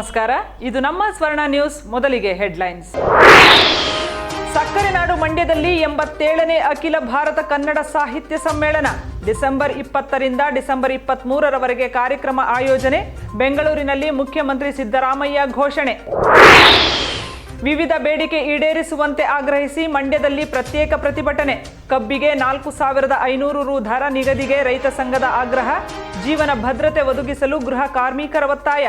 ನಮಸ್ಕಾರ. ಇದು ನಮ್ಮ ಸ್ವರ್ಣ ನ್ಯೂಸ್, ಮೊದಲಿಗೆ ಹೆಡ್ಲೈನ್ಸ್. ಸಕ್ಕರೆ ನಾಡು ಮಂಡ್ಯದಲ್ಲಿ ಎಂಬತ್ತೇಳನೇ ಅಖಿಲ ಭಾರತ ಕನ್ನಡ ಸಾಹಿತ್ಯ ಸಮ್ಮೇಳನ. ಡಿಸೆಂಬರ್ ಇಪ್ಪತ್ತರಿಂದ ಡಿಸೆಂಬರ್ ಇಪ್ಪತ್ತ್ಮೂರರವರೆಗೆ ಕಾರ್ಯಕ್ರಮ ಆಯೋಜನೆ, ಬೆಂಗಳೂರಿನಲ್ಲಿ ಮುಖ್ಯಮಂತ್ರಿ ಸಿದ್ದರಾಮಯ್ಯ ಘೋಷಣೆ. ವಿವಿಧ ಬೇಡಿಕೆ ಈಡೇರಿಸುವಂತೆ ಆಗ್ರಹಿಸಿ ಮಂಡ್ಯದಲ್ಲಿ ಪ್ರತ್ಯೇಕ ಪ್ರತಿಭಟನೆ. ಕಬ್ಬಿಗೆ ನಾಲ್ಕು ಸಾವಿರದ ಐನೂರು ರು ದರ ನಿಗದಿಗೆ ರೈತ ಸಂಘದ ಆಗ್ರಹ. ಜೀವನ ಭದ್ರತೆ ಒದಗಿಸಲು ಗೃಹ ಕಾರ್ಮಿಕರ ಒತ್ತಾಯ.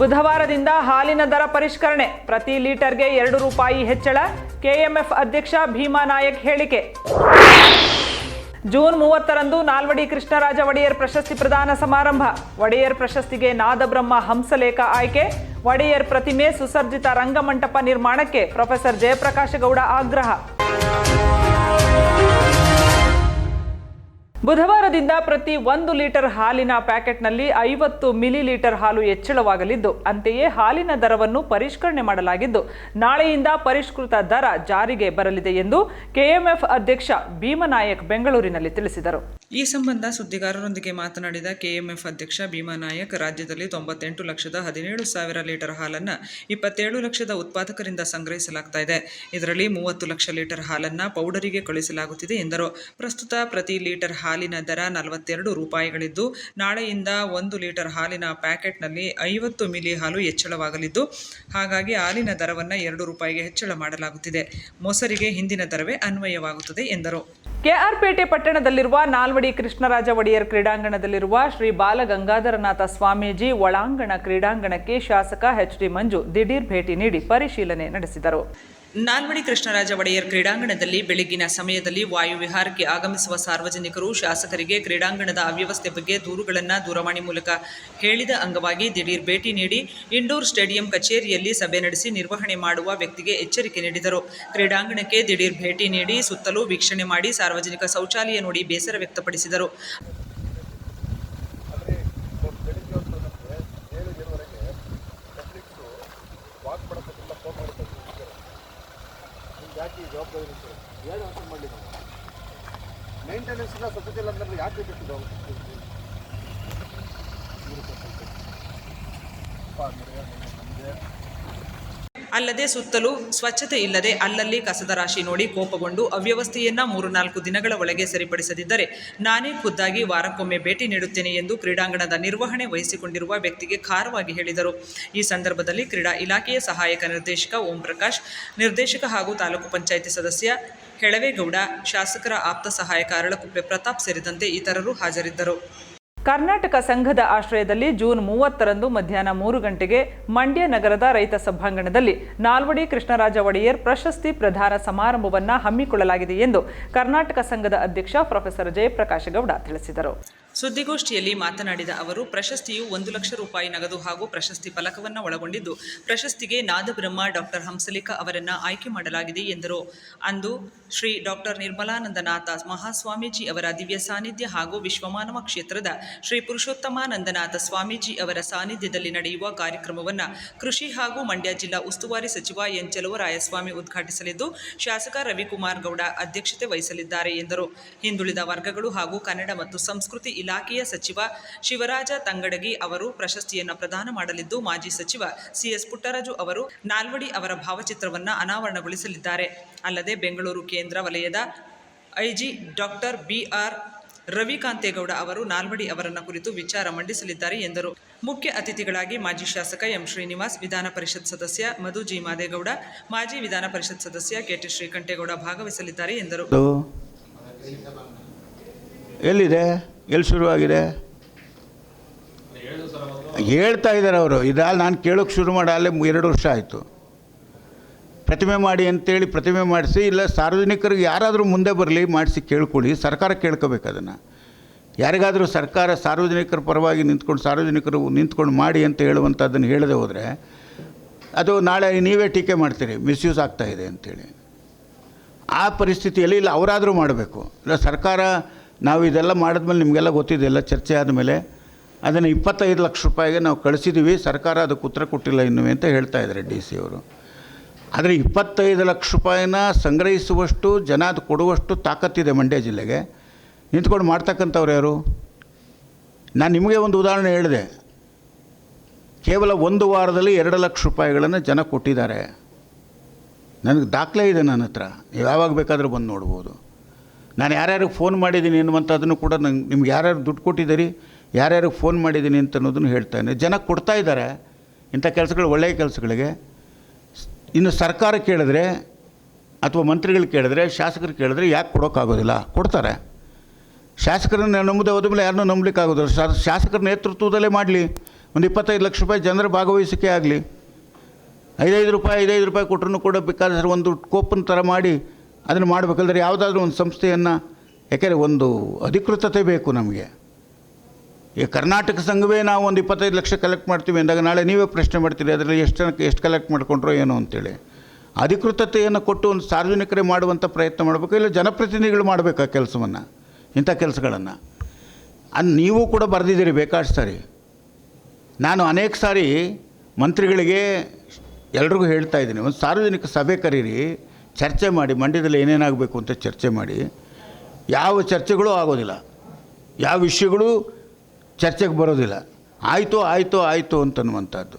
ಬುಧವಾರದಿಂದ ಹಾಲಿನ ದರ ಪರಿಷ್ಕರಣೆ. ಪ್ರತಿ ಲೀಟರ್ಗೆ ಎರಡು ರೂಪಾಯಿ ಹೆಚ್ಚಳ. ಕೆಎಂಎಫ್ ಅಧ್ಯಕ್ಷ ಭೀಮಾ ನಾಯಕ್ ಹೇಳಿಕೆ. ಜೂನ್ ಮೂವತ್ತರಂದು ನಾಲ್ವಡಿ ಕೃಷ್ಣರಾಜ ಒಡೆಯರ್ ಪ್ರಶಸ್ತಿ ಪ್ರದಾನ ಸಮಾರಂಭ. ಒಡೆಯರ್ ಪ್ರಶಸ್ತಿಗೆ ನಾದಬ್ರಹ್ಮ ಹಂಸಲೇಖ ಆಯ್ಕೆ. ಒಡೆಯರ್ ಪ್ರತಿಮೆ ಸುಸರ್ಜಿತ ರಂಗಮಂಟಪ ನಿರ್ಮಾಣಕ್ಕೆ ಪ್ರೊಫೆಸರ್ ಜಯಪ್ರಕಾಶ ಗೌಡ ಆಗ್ರಹ. ಬುಧವಾರದಿಂದ ಪ್ರತಿ ಒಂದು ಲೀಟರ್ ಹಾಲಿನ ಪ್ಯಾಕೆಟ್ನಲ್ಲಿ ಐವತ್ತು ಮಿಲಿ ಲೀಟರ್ ಹಾಲು ಹೆಚ್ಚಳವಾಗಲಿದ್ದು, ಅಂತೆಯೇ ಹಾಲಿನ ದರವನ್ನು ಪರಿಷ್ಕರಣೆ ಮಾಡಲಾಗಿದ್ದು, ನಾಳೆಯಿಂದ ಪರಿಷ್ಕೃತ ದರ ಜಾರಿಗೆ ಬರಲಿದೆ ಎಂದು ಕೆಎಂಎಫ್ ಅಧ್ಯಕ್ಷ ಭೀಮನಾಯಕ್ ಬೆಂಗಳೂರಿನಲ್ಲಿ ತಿಳಿಸಿದರು. ಈ ಸಂಬಂಧ ಸುದ್ದಿಗಾರರೊಂದಿಗೆ ಮಾತನಾಡಿದ ಕೆಎಂಎಫ್ ಅಧ್ಯಕ್ಷ ಭೀಮಾನಾಯಕ್, ರಾಜ್ಯದಲ್ಲಿ ತೊಂಬತ್ತೆಂಟು ಲಕ್ಷದ ಹದಿನೇಳು ಸಾವಿರ ಲೀಟರ್ ಹಾಲನ್ನು ಇಪ್ಪತ್ತೇಳು ಲಕ್ಷದ ಉತ್ಪಾದಕರಿಂದ ಸಂಗ್ರಹಿಸಲಾಗ್ತಾ ಇದೆ. ಇದರಲ್ಲಿ ಮೂವತ್ತು ಲಕ್ಷ ಲೀಟರ್ ಹಾಲನ್ನು ಪೌಡರಿಗೆ ಕಳುಹಿಸಲಾಗುತ್ತಿದೆ ಎಂದರು. ಪ್ರಸ್ತುತ ಪ್ರತಿ ಲೀಟರ್ ಹಾಲಿನ ದರ ನಲವತ್ತೆರಡು ರೂಪಾಯಿಗಳಿದ್ದು, ನಾಳೆಯಿಂದ ಒಂದು ಲೀಟರ್ ಹಾಲಿನ ಪ್ಯಾಕೆಟ್ನಲ್ಲಿ ಐವತ್ತು ಮಿಲಿ ಹಾಲು ಹೆಚ್ಚಳವಾಗಲಿದ್ದು, ಹಾಗಾಗಿ ಹಾಲಿನ ದರವನ್ನು ಎರಡು ರೂಪಾಯಿಗೆ ಹೆಚ್ಚಳ ಮಾಡಲಾಗುತ್ತಿದೆ. ಮೊಸರಿಗೆ ಹಿಂದಿನ ದರವೇ ಅನ್ವಯವಾಗುತ್ತದೆ ಎಂದರು. ಕೆಆರ್ಪೇಟೆ ಪಟ್ಟಣದಲ್ಲಿರುವ ನಾಲ್ವಡಿ ಕೃಷ್ಣರಾಜ ಒಡೆಯರ್ ಕ್ರೀಡಾಂಗಣದಲ್ಲಿರುವ ಶ್ರೀ ಬಾಲಗಂಗಾಧರನಾಥ ಸ್ವಾಮೀಜಿ ಒಳಾಂಗಣ ಕ್ರೀಡಾಂಗಣಕ್ಕೆ ಶಾಸಕ ಎಚ್ ಡಿ ಮಂಜು ದಿಢೀರ್ ಭೇಟಿ ನೀಡಿ ಪರಿಶೀಲನೆ ನಡೆಸಿದರು. ನಾಲ್ವಡಿ ಕೃಷ್ಣರಾಜ ಒಡೆಯರ್ ಕ್ರೀಡಾಂಗಣದಲ್ಲಿ ಬೆಳಗ್ಗಿನ ಸಮಯದಲ್ಲಿ ವಾಯುವಿಹಾರಕ್ಕೆ ಆಗಮಿಸುವ ಸಾರ್ವಜನಿಕರು ಶಾಸಕರಿಗೆ ಕ್ರೀಡಾಂಗಣದ ಅವ್ಯವಸ್ಥೆ ಬಗ್ಗೆ ದೂರುಗಳನ್ನು ದೂರವಾಣಿ ಮೂಲಕ ಹೇಳಿದ ಅಂಗವಾಗಿ ದಿಢೀರ್ ಭೇಟಿ ನೀಡಿ ಇಂಡೋರ್ ಸ್ಟೇಡಿಯಂ ಕಚೇರಿಯಲ್ಲಿ ಸಭೆ ನಡೆಸಿ ನಿರ್ವಹಣೆ ಮಾಡುವ ವ್ಯಕ್ತಿಗೆ ಎಚ್ಚರಿಕೆ ನೀಡಿದರು. ಕ್ರೀಡಾಂಗಣಕ್ಕೆ ದಿಢೀರ್ ಭೇಟಿ ನೀಡಿ ಸುತ್ತಲೂ ವೀಕ್ಷಣೆ ಮಾಡಿ ಸಾರ್ವಜನಿಕ ಶೌಚಾಲಯ ನೋಡಿ ಬೇಸರ ವ್ಯಕ್ತಪಡಿಸಿದರು. ಮೇಂಟೆನೆನ್ಸ್ ಇಲ್ಲ ಸ್ವಚ್ಛತೆ ಇಲ್ಲ ಅಂದ್ರೆ ಯಾಕೆ ಬಿಟ್ಟಿದ್ದು ಅಲ್ಲದೆ ಸುತ್ತಲೂ ಸ್ವಚ್ಛತೆ ಇಲ್ಲದೆ ಅಲ್ಲಲ್ಲಿ ಕಸದ ರಾಶಿ ನೋಡಿ ಕೋಪಗೊಂಡು ಅವ್ಯವಸ್ಥೆಯನ್ನ ಮೂರು ನಾಲ್ಕು ದಿನಗಳ ಒಳಗೆ ಸರಿಪಡಿಸದಿದ್ದರೆ ನಾನೇ ಖುದ್ದಾಗಿ ವಾರಕ್ಕೊಮ್ಮೆ ಭೇಟಿ ನೀಡುತ್ತೇನೆ ಎಂದು ಕ್ರೀಡಾಂಗಣದ ನಿರ್ವಹಣೆ ವಹಿಸಿಕೊಂಡಿರುವ ವ್ಯಕ್ತಿಗೆ ಖಾರವಾಗಿ ಹೇಳಿದರು. ಈ ಸಂದರ್ಭದಲ್ಲಿ ಕ್ರೀಡಾ ಇಲಾಖೆಯ ಸಹಾಯಕ ನಿರ್ದೇಶಕ ಓಂ ಪ್ರಕಾಶ್ ನಿರ್ದೇಶಕ ಹಾಗೂ ತಾಲೂಕು ಪಂಚಾಯಿತಿ ಸದಸ್ಯ ಹೆಳವೇಗೌಡ, ಶಾಸಕರ ಆಪ್ತ ಸಹಾಯಕ ಅರಳಕುಪ್ಪೆ ಪ್ರತಾಪ್ ಸೇರಿದಂತೆ ಇತರರು ಹಾಜರಿದ್ದರು. ಕರ್ನಾಟಕ ಸಂಘದ ಆಶ್ರಯದಲ್ಲಿ ಜೂನ್ ಮೂವತ್ತರಂದು ಮಧ್ಯಾಹ್ನ ಮೂರು ಗಂಟೆಗೆ ಮಂಡ್ಯ ನಗರದ ರೈತ ಸಭಾಂಗಣದಲ್ಲಿ ನಾಲ್ವಡಿ ಕೃಷ್ಣರಾಜ ಒಡೆಯರ್ ಪ್ರಶಸ್ತಿ ಪ್ರದಾನ ಸಮಾರಂಭವನ್ನು ಹಮ್ಮಿಕೊಳ್ಳಲಾಗಿದೆ ಎಂದು ಕರ್ನಾಟಕ ಸಂಘದ ಅಧ್ಯಕ್ಷ ಪ್ರೊಫೆಸರ್ ಜಯಪ್ರಕಾಶ ಗೌಡ ತಿಳಿಸಿದರು. ಸುದ್ದಿಗೋಷ್ಠಿಯಲ್ಲಿ ಮಾತನಾಡಿದ ಅವರು, ಪ್ರಶಸ್ತಿಯು ಒಂದು ಲಕ್ಷ ರೂಪಾಯಿ ನಗದು ಹಾಗೂ ಪ್ರಶಸ್ತಿ ಫಲಕವನ್ನು ಒಳಗೊಂಡಿದ್ದು, ಪ್ರಶಸ್ತಿಗೆ ನಾದಬ್ರಹ್ಮ ಡಾಕ್ಟರ್ ಹಂಸಲೇಖ ಅವರನ್ನು ಆಯ್ಕೆ ಮಾಡಲಾಗಿದೆ ಎಂದರು. ಅಂದು ಶ್ರೀ ಡಾಕ್ಟರ್ ನಿರ್ಮಲಾನಂದನಾಥ ಮಹಾಸ್ವಾಮೀಜಿ ಅವರ ದಿವ್ಯ ಸಾನ್ನಿಧ್ಯ ಹಾಗೂ ವಿಶ್ವಮಾನವ ಕ್ಷೇತ್ರದ ಶ್ರೀ ಪುರುಷೋತ್ತಮಾನಂದನಾಥ ಸ್ವಾಮೀಜಿ ಅವರ ಸಾನ್ನಿಧ್ಯದಲ್ಲಿ ನಡೆಯುವ ಕಾರ್ಯಕ್ರಮವನ್ನು ಕೃಷಿ ಹಾಗೂ ಮಂಡ್ಯ ಜಿಲ್ಲಾ ಉಸ್ತುವಾರಿ ಸಚಿವ ಎನ್. ಚಲುವರಾಯಸ್ವಾಮಿ ಉದ್ಘಾಟಿಸಲಿದ್ದು, ಶಾಸಕ ರವಿಕುಮಾರ್ ಗೌಡ ಅಧ್ಯಕ್ಷತೆ ವಹಿಸಲಿದ್ದಾರೆ ಎಂದರು. ಹಿಂದುಳಿದ ವರ್ಗಗಳು ಹಾಗೂ ಕನ್ನಡ ಮತ್ತು ಸಂಸ್ಕೃತಿ ಇಲಾಖೆಯ ಸಚಿವ ಶಿವರಾಜ ತಂಗಡಗಿ ಅವರು ಪ್ರಶಸ್ತಿಯನ್ನು ಪ್ರದಾನ ಮಾಡಲಿದ್ದು, ಮಾಜಿ ಸಚಿವ ಸಿಎಸ್ ಪುಟ್ಟರಾಜು ಅವರು ನಾಲ್ವಡಿ ಅವರ ಭಾವಚಿತ್ರವನ್ನು ಅನಾವರಣಗೊಳಿಸಲಿದ್ದಾರೆ. ಅಲ್ಲದೆ ಬೆಂಗಳೂರು ಕೇಂದ್ರ ವಲಯದ ಐಜಿ ಡಾಕ್ಟರ್ ಬಿಆರ್ ರವಿಕಾಂತೇಗೌಡ ಅವರು ನಾಲ್ವಡಿ ಅವರನ್ನು ಕುರಿತು ವಿಚಾರ ಮಂಡಿಸಲಿದ್ದಾರೆ ಎಂದರು. ಮುಖ್ಯ ಅತಿಥಿಗಳಾಗಿ ಮಾಜಿ ಶಾಸಕ ಎಂ ಶ್ರೀನಿವಾಸ್, ವಿಧಾನ ಪರಿಷತ್ ಸದಸ್ಯ ಮಧು ಜಿ ಮಾದೇಗೌಡ, ಮಾಜಿ ವಿಧಾನ ಪರಿಷತ್ ಸದಸ್ಯ ಕೆಟಿ ಶ್ರೀಕಂಠೇಗೌಡ ಭಾಗವಹಿಸಲಿದ್ದಾರೆ ಎಂದರು. ಎಲ್ಲಿದೆ? ಎಲ್ಲಿ ಶುರುವಾಗಿದೆ? ಹೇಳ್ತಾ ಇದ್ದಾರೆ ಅವರು. ಇದಾಲ್ ನಾನು ಕೇಳೋಕ್ಕೆ ಶುರು ಮಾಡಿ, ಅಲ್ಲೇ ಎರಡು ವರ್ಷ ಆಯಿತು. ಪ್ರತಿಮೆ ಮಾಡಿ ಅಂತೇಳಿ ಪ್ರತಿಮೆ ಮಾಡಿಸಿ, ಇಲ್ಲ ಸಾರ್ವಜನಿಕರಿಗೆ ಯಾರಾದರೂ ಮುಂದೆ ಬರಲಿ ಮಾಡಿಸಿ ಕೇಳ್ಕೊಳ್ಳಿ, ಸರ್ಕಾರ ಕೇಳ್ಕೋಬೇಕು ಅದನ್ನು. ಯಾರಿಗಾದರೂ ಸರ್ಕಾರ ಸಾರ್ವಜನಿಕರ ಪರವಾಗಿ ನಿಂತ್ಕೊಂಡು, ಸಾರ್ವಜನಿಕರು ನಿಂತ್ಕೊಂಡು ಮಾಡಿ ಅಂತ ಹೇಳುವಂಥದ್ದನ್ನು ಹೇಳದೆ ಹೋದರೆ, ಅದು ನಾಳೆ ನೀವೇ ಟೀಕೆ ಮಾಡ್ತೀರಿ, ಮಿಸ್ಯೂಸ್ ಆಗ್ತಾಯಿದೆ ಅಂತೇಳಿ. ಆ ಪರಿಸ್ಥಿತಿಯಲ್ಲಿ ಇಲ್ಲ, ಅವರಾದರೂ ಮಾಡಬೇಕು. ಇಲ್ಲ, ಸರ್ಕಾರ ನಾವು ಇದೆಲ್ಲ ಮಾಡಿದ್ಮೇಲೆ ನಿಮಗೆಲ್ಲ ಗೊತ್ತಿದೆ, ಎಲ್ಲ ಚರ್ಚೆ ಆದಮೇಲೆ. ಅದನ್ನು ಇಪ್ಪತ್ತೈದು ಲಕ್ಷ ರೂಪಾಯಿಗೆ ನಾವು ಕಳಿಸಿದ್ದೀವಿ ಸರ್ಕಾರ ಅದಕ್ಕೆ ಉತ್ತರ ಕೊಟ್ಟಿಲ್ಲ ಇನ್ನೂ ಅಂತ ಹೇಳ್ತಾ ಇದ್ದಾರೆ ಡಿ ಸಿ ಅವರು. ಆದರೆ ಇಪ್ಪತ್ತೈದು ಲಕ್ಷ ರೂಪಾಯಿನ ಸಂಗ್ರಹಿಸುವಷ್ಟು, ಜನ ಅದು ಕೊಡುವಷ್ಟು ತಾಕತ್ತಿದೆ ಮಂಡ್ಯ ಜಿಲ್ಲೆಗೆ. ನಿಂತ್ಕೊಂಡು ಮಾಡ್ತಕ್ಕಂಥವ್ರು ಯಾರು? ನಾನು ನಿಮಗೆ ಒಂದು ಉದಾಹರಣೆ ಹೇಳಿದೆ. ಕೇವಲ ಒಂದು ವಾರದಲ್ಲಿ ಎರಡು ಲಕ್ಷ ರೂಪಾಯಿಗಳನ್ನು ಜನ ಕೊಟ್ಟಿದ್ದಾರೆ. ನನಗೆ ದಾಖಲೆ ಇದೆ ನನ್ನ ಹತ್ರ. ನೀವು ಯಾವಾಗ ಬೇಕಾದರೂ ಬಂದು ನೋಡ್ಬೋದು. ನಾನು ಯಾರ್ಯಾರಿಗೆ ಫೋನ್ ಮಾಡಿದ್ದೀನಿ ಅನ್ನುವಂಥದ್ದನ್ನು ಕೂಡ ನಂಗೆ ನಿಮ್ಗೆ ಯಾರ್ಯಾರು ದುಡ್ಡು ಕೊಟ್ಟಿದ್ದೀರಿ, ಯಾರ್ಯಾರಿಗೆ ಫೋನ್ ಮಾಡಿದ್ದೀನಿ ಅಂತ ಅನ್ನೋದನ್ನು ಹೇಳ್ತಾನೆ ಜನ ಕೊಡ್ತಾ ಇದ್ದಾರೆ, ಇಂಥ ಕೆಲಸಗಳು ಒಳ್ಳೆಯ ಕೆಲಸಗಳಿಗೆ. ಇನ್ನು ಸರ್ಕಾರ ಕೇಳಿದ್ರೆ ಅಥವಾ ಮಂತ್ರಿಗಳು ಕೇಳಿದ್ರೆ, ಶಾಸಕರು ಕೇಳಿದ್ರೆ ಯಾಕೆ ಕೊಡೋಕ್ಕಾಗೋದಿಲ್ಲ? ಕೊಡ್ತಾರೆ. ಶಾಸಕರನ್ನ ನಂಬುದೇ ಹೋದ ಮೇಲೆ ಯಾರನ್ನೂ ನಂಬಲಿಕ್ಕಾಗೋದಿಲ್ಲ. ಶಾ, ಶಾಸಕರ ನೇತೃತ್ವದಲ್ಲೇ ಮಾಡಲಿ. ಒಂದು ಇಪ್ಪತ್ತೈದು ಲಕ್ಷ ರೂಪಾಯಿ ಜನರ ಭಾಗವಹಿಸಿಕೆ ಆಗಲಿ. ಐದೈದು ರೂಪಾಯಿ ಐದೈದು ರೂಪಾಯಿ ಕೊಟ್ಟರು ಕೂಡ ಬೇಕಾದ್ರೆ ಒಂದು ಕೋಪನ್ ಥರ ಮಾಡಿ ಅದನ್ನು ಮಾಡಬೇಕಂದ್ರೆ ಯಾವುದಾದ್ರೂ ಒಂದು ಸಂಸ್ಥೆಯನ್ನು, ಯಾಕೆಂದರೆ ಒಂದು ಅಧಿಕೃತತೆ ಬೇಕು ನಮಗೆ. ಈ ಕರ್ನಾಟಕ ಸಂಘವೇ ನಾವು ಒಂದು ಇಪ್ಪತ್ತೈದು ಲಕ್ಷ ಕಲೆಕ್ಟ್ ಮಾಡ್ತೀವಿ ಅಂದಾಗ ನಾಳೆ ನೀವೇ ಪ್ರಶ್ನೆ ಮಾಡ್ತೀರಿ, ಅದರಲ್ಲಿ ಎಷ್ಟು ಜನಕ್ಕೆ ಎಷ್ಟು ಕಲೆಕ್ಟ್ ಮಾಡಿಕೊಂಡ್ರೋ ಏನೋ ಅಂತೇಳಿ. ಅಧಿಕೃತತೆಯನ್ನು ಕೊಟ್ಟು ಒಂದು ಸಾರ್ವಜನಿಕರೇ ಮಾಡುವಂಥ ಪ್ರಯತ್ನ ಮಾಡಬೇಕು, ಇಲ್ಲ ಜನಪ್ರತಿನಿಧಿಗಳು ಮಾಡಬೇಕು ಆ ಕೆಲಸವನ್ನು, ಇಂಥ ಕೆಲಸಗಳನ್ನು. ಅದು ನೀವು ಕೂಡ ಬರೆದಿದ್ದೀರಿ ಬೇಕಾಷ್ಟು ಸಾರಿ. ನಾನು ಅನೇಕ ಸಾರಿ ಮಂತ್ರಿಗಳಿಗೆ ಎಲ್ರಿಗೂ ಹೇಳ್ತಾ ಇದ್ದೀನಿ, ಒಂದು ಸಾರ್ವಜನಿಕ ಸಭೆ ಕರೀರಿ ಚರ್ಚೆ ಮಾಡಿ, ಮಂಡ್ಯದಲ್ಲಿ ಏನೇನಾಗಬೇಕು ಅಂತ ಚರ್ಚೆ ಮಾಡಿ, ಯಾವ ಚರ್ಚೆಗಳು ಆಗೋದಿಲ್ಲ. ಯಾವ ವಿಷಯಗಳು ಚರ್ಚೆಗೆ ಬರೋದಿಲ್ಲ. ಆಯಿತು ಆಯಿತು ಆಯಿತು ಅಂತನ್ನುವಂಥದ್ದು.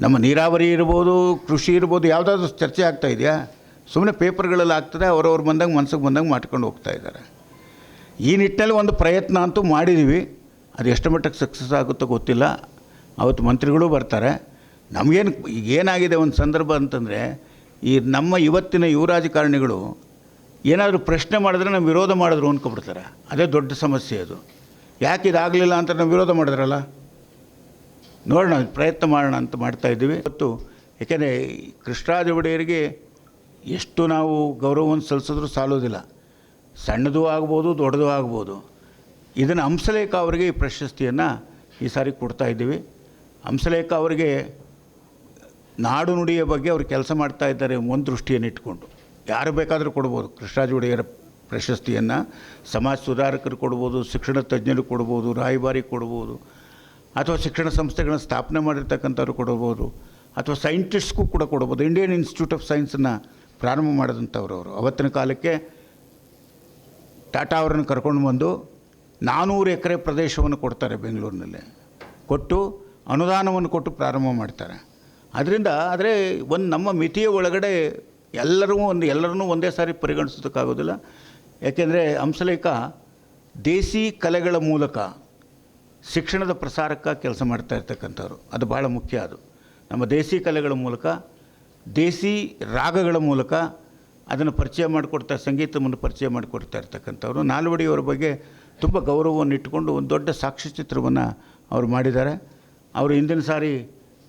ನಮ್ಮ ನೀರಾವರಿ ಇರ್ಬೋದು, ಕೃಷಿ ಇರ್ಬೋದು, ಯಾವುದಾದ್ರೂ ಚರ್ಚೆ ಆಗ್ತಾ ಇದೆಯಾ? ಸುಮ್ಮನೆ ಪೇಪರ್ಗಳಲ್ಲಿ ಆಗ್ತದೆ, ಅವ್ರವ್ರು ಬಂದಂಗೆ ಮನ್ಸಿಗೆ ಬಂದಂಗೆ ಮಾಡ್ಕೊಂಡು ಹೋಗ್ತಾ ಇದ್ದಾರೆ. ಈ ನಿಟ್ಟಿನಲ್ಲಿ ಒಂದು ಪ್ರಯತ್ನ ಅಂತೂ ಮಾಡಿದ್ದೀವಿ ಅದು ಎಷ್ಟು ಮಟ್ಟಕ್ಕೆ ಸಕ್ಸಸ್ ಆಗುತ್ತೋ ಗೊತ್ತಿಲ್ಲ. ಅವತ್ತು ಮಂತ್ರಿಗಳು ಬರ್ತಾರೆ. ನಮಗೇನು, ಈಗ ಏನಾಗಿದೆ ಒಂದು ಸಂದರ್ಭ ಅಂತಂದರೆ ಈ ನಮ್ಮ ಇವತ್ತಿನ ಯುವ ರಾಜಕಾರಣಿಗಳು ಏನಾದರೂ ಪ್ರಶ್ನೆ ಮಾಡಿದ್ರೆ ನಾವು ವಿರೋಧ ಮಾಡಿದ್ರು ಅಂದ್ಕೊಬಿಡ್ತಾರೆ ಅದೇ ದೊಡ್ಡ ಸಮಸ್ಯೆ ಅದು. ಯಾಕೆ ಇದಾಗಲಿಲ್ಲ ಅಂತ ನಾವು ವಿರೋಧ ಮಾಡಿದ್ರಲ್ಲ? ನೋಡೋಣ, ಪ್ರಯತ್ನ ಮಾಡೋಣ ಅಂತ ಮಾಡ್ತಾ ಇದ್ದೀವಿ. ಇವತ್ತು ಏಕೆಂದರೆ ಕೃಷ್ಣರಾಜ ಒಡೆಯರಿಗೆ ಎಷ್ಟು ನಾವು ಗೌರವವನ್ನು ಸಲ್ಲಿಸಿದ್ರೂ ಸಾಲೋದಿಲ್ಲ ಸಣ್ಣದೂ ಆಗ್ಬೋದು, ದೊಡ್ಡದು ಆಗ್ಬೋದು. ಇದನ್ನು ಹಂಸಲೇಖ ಅವರಿಗೆ ಈ ಪ್ರಶಸ್ತಿಯನ್ನು ಈ ಸಾರಿ ಕೊಡ್ತಾ ಇದ್ದೀವಿ. ಹಂಸಲೇಖ ಅವರಿಗೆ ನಾಡು ನುಡಿಯ ಬಗ್ಗೆ ಅವರು ಕೆಲಸ ಮಾಡ್ತಾ ಇದ್ದಾರೆ ಒಂದು ದೃಷ್ಟಿಯನ್ನು ಇಟ್ಕೊಂಡು ಯಾರು ಬೇಕಾದರೂ ಕೊಡ್ಬೋದು. ಕೃಷ್ಣರಾಜ ಒಡೆಯರ ಪ್ರಶಸ್ತಿಯನ್ನು ಸಮಾಜ ಸುಧಾರಕರು ಕೊಡ್ಬೋದು, ಶಿಕ್ಷಣ ತಜ್ಞರು ಕೊಡ್ಬೋದು, ರಾಯಭಾರಿ ಕೊಡ್ಬೋದು, ಅಥವಾ ಶಿಕ್ಷಣ ಸಂಸ್ಥೆಗಳನ್ನ ಸ್ಥಾಪನೆ ಮಾಡಿರ್ತಕ್ಕಂಥವ್ರು ಕೊಡ್ಬೋದು, ಅಥವಾ ಸೈಂಟಿಸ್ಟ್ಗೂ ಕೂಡ ಕೊಡ್ಬೋದು. ಇಂಡಿಯನ್ ಇನ್ಸ್ಟಿಟ್ಯೂಟ್ ಆಫ್ ಸೈನ್ಸನ್ನು ಪ್ರಾರಂಭ ಮಾಡಿದಂಥವ್ರು ಅವರು. ಅವತ್ತಿನ ಕಾಲಕ್ಕೆ ಟಾಟಾ ಅವರನ್ನು ಕರ್ಕೊಂಡು ಬಂದು ನಾನ್ನೂರು ಎಕರೆ ಪ್ರದೇಶವನ್ನು ಕೊಡ್ತಾರೆ ಬೆಂಗಳೂರಿನಲ್ಲಿ. ಕೊಟ್ಟು ಅನುದಾನವನ್ನು ಕೊಟ್ಟು ಪ್ರಾರಂಭ ಮಾಡ್ತಾರೆ. ಅದರಿಂದ ಆದರೆ ಒಂದು ನಮ್ಮ ಮಿತಿಯ ಒಳಗಡೆ ಎಲ್ಲರೂ ಒಂದು, ಎಲ್ಲರನ್ನೂ ಒಂದೇ ಸಾರಿ ಪರಿಗಣಿಸೋದಕ್ಕಾಗೋದಿಲ್ಲ. ಯಾಕೆಂದರೆ ಹಂಸಲೇಖ ದೇಸಿ ಕಲೆಗಳ ಮೂಲಕ ಶಿಕ್ಷಣದ ಪ್ರಸಾರಕ್ಕೆ ಕೆಲಸ ಮಾಡ್ತಾ ಇರ್ತಕ್ಕಂಥವ್ರು. ಅದು ಭಾಳ ಮುಖ್ಯ ಅದು. ನಮ್ಮ ದೇಸಿ ಕಲೆಗಳ ಮೂಲಕ, ದೇಸಿ ರಾಗಗಳ ಮೂಲಕ ಅದನ್ನು ಪರಿಚಯ ಮಾಡಿಕೊಡ್ತಾ, ಸಂಗೀತವನ್ನು ಪರಿಚಯ ಮಾಡಿಕೊಡ್ತಾ ಇರ್ತಕ್ಕಂಥವ್ರು. ನಾಲ್ವಡಿಯವರ ಬಗ್ಗೆ ತುಂಬ ಗೌರವವನ್ನು ಇಟ್ಟುಕೊಂಡು ಒಂದು ದೊಡ್ಡ ಸಾಕ್ಷ್ಯಚಿತ್ರವನ್ನು ಅವರು ಮಾಡಿದ್ದಾರೆ. ಅವರು ಹಿಂದಿನ ಸಾರಿ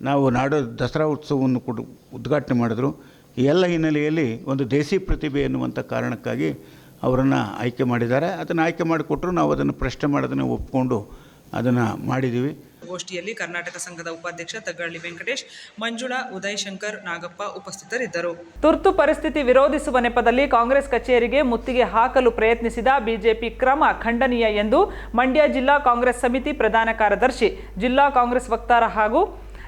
ನಾವು ನಾಡ ದಸರಾ ಉತ್ಸವವನ್ನು ಕೊಡು ಉದ್ಘಾಟನೆ ಮಾಡಿದ್ರು. ಈ ಎಲ್ಲ ಹಿನ್ನೆಲೆಯಲ್ಲಿ ಒಂದು ದೇಸಿ ಪ್ರತಿಭೆ ಎನ್ನುವಂಥ ಕಾರಣಕ್ಕಾಗಿ ಅವರನ್ನು ಆಯ್ಕೆ ಮಾಡಿದ್ದಾರೆ. ಅದನ್ನು ಆಯ್ಕೆ ಮಾಡಿಕೊಟ್ರು ನಾವು ಅದನ್ನು ಪ್ರಶ್ನೆ ಮಾಡೋದನ್ನು ಒಪ್ಪಿಕೊಂಡು ಅದನ್ನು ಮಾಡಿದ್ದೀವಿ ಗೋಷ್ಠಿಯಲ್ಲಿ ಕರ್ನಾಟಕ ಸಂಘದ ಉಪಾಧ್ಯಕ್ಷ ತಗ್ಗಳ್ಳಿ ವೆಂಕಟೇಶ್ ಮಂಜುಳಾ ಉದಯ್ ಶಂಕರ್ ನಾಗಪ್ಪ ಉಪಸ್ಥಿತರಿದ್ದರು. ತುರ್ತು ಪರಿಸ್ಥಿತಿ ವಿರೋಧಿಸುವ ನೆಪದಲ್ಲಿ ಕಾಂಗ್ರೆಸ್ ಕಚೇರಿಗೆ ಮುತ್ತಿಗೆ ಹಾಕಲು ಪ್ರಯತ್ನಿಸಿದ ಬಿಜೆಪಿ ಕ್ರಮ ಖಂಡನೀಯ ಎಂದು ಮಂಡ್ಯ ಜಿಲ್ಲಾ ಕಾಂಗ್ರೆಸ್ ಸಮಿತಿ ಪ್ರಧಾನ ಕಾರ್ಯದರ್ಶಿ ಜಿಲ್ಲಾ ಕಾಂಗ್ರೆಸ್ ವಕ್ತಾರ ಹಾಗೂ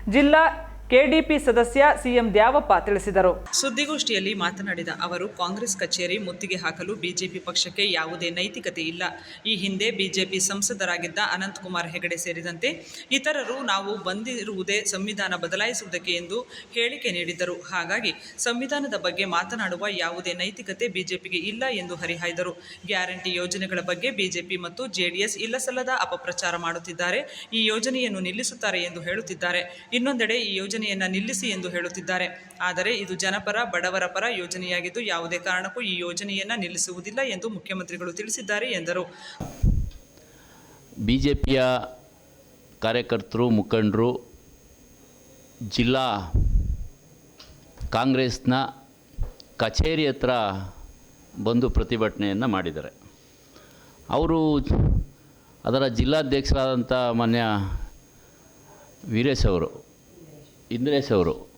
ಜಿಲ್ಲಾ ಕೆಡಿಪಿ ಸದಸ್ಯ ಸಿಎಂ ದ್ಯಾವಪ್ಪ ತಿಳಿಸಿದರು. ಸುದ್ದಿಗೋಷ್ಠಿಯಲ್ಲಿ ಮಾತನಾಡಿದ ಅವರು, ಕಾಂಗ್ರೆಸ್ ಕಚೇರಿ ಮುತ್ತಿಗೆ ಹಾಕಲು ಬಿಜೆಪಿ ಪಕ್ಷಕ್ಕೆ ಯಾವುದೇ ನೈತಿಕತೆ ಇಲ್ಲ. ಈ ಹಿಂದೆ ಬಿಜೆಪಿ ಸಂಸದರಾಗಿದ್ದ ಅನಂತಕುಮಾರ್ ಹೆಗಡೆ ಸೇರಿದಂತೆ ಇತರರು ನಾವು ಬಂದಿರುವುದೇ ಸಂವಿಧಾನ ಬದಲಾಯಿಸುವುದಕ್ಕೆ ಎಂದು ಹೇಳಿಕೆ ನೀಡಿದ್ದರು. ಹಾಗಾಗಿ ಸಂವಿಧಾನದ ಬಗ್ಗೆ ಮಾತನಾಡುವ ಯಾವುದೇ ನೈತಿಕತೆ ಬಿಜೆಪಿಗೆ ಇಲ್ಲ ಎಂದು ಹರಿಹಾಯ್ದರು. ಗ್ಯಾರಂಟಿ ಯೋಜನೆಗಳ ಬಗ್ಗೆ ಬಿಜೆಪಿ ಮತ್ತು ಜೆಡಿಎಸ್ ಇಲ್ಲಸಲ್ಲದ ಅಪಪ್ರಚಾರ ಮಾಡುತ್ತಿದ್ದಾರೆ. ಈ ಯೋಜನೆಯನ್ನು ನಿಲ್ಲಿಸುತ್ತಾರೆ ಎಂದು ಹೇಳುತ್ತಿದ್ದಾರೆ. ಇನ್ನೊಂದೆಡೆ ಈ ಯೋಜನೆಯನ್ನು ನಿಲ್ಲಿಸಿ ಎಂದು ಹೇಳುತ್ತಿದ್ದಾರೆ. ಆದರೆ ಇದು ಜನಪರ, ಬಡವರ ಪರ ಯೋಜನೆಯಾಗಿದ್ದು ಯಾವುದೇ ಕಾರಣಕ್ಕೂ ಈ ಯೋಜನೆಯನ್ನು ನಿಲ್ಲಿಸುವುದಿಲ್ಲ ಎಂದು ಮುಖ್ಯಮಂತ್ರಿಗಳು ತಿಳಿಸಿದ್ದಾರೆ ಎಂದರು. ಬಿಜೆಪಿಯ ಕಾರ್ಯಕರ್ತರು, ಮುಖಂಡರು, ಜಿಲ್ಲಾ ಕಾಂಗ್ರೆಸ್ನ ಕಚೇರಿ ಹತ್ರ ಬಂದು ಪ್ರತಿಭಟನೆಯನ್ನು ಮಾಡಿದ್ದಾರೆ. ಅವರು ಅದರ ಜಿಲ್ಲಾಧ್ಯಕ್ಷರಾದಂಥ ಮಾನ್ಯ ವೀರೇಶ್ ಅವರು ಇಂದ್ರೇಶ್ ಅವರು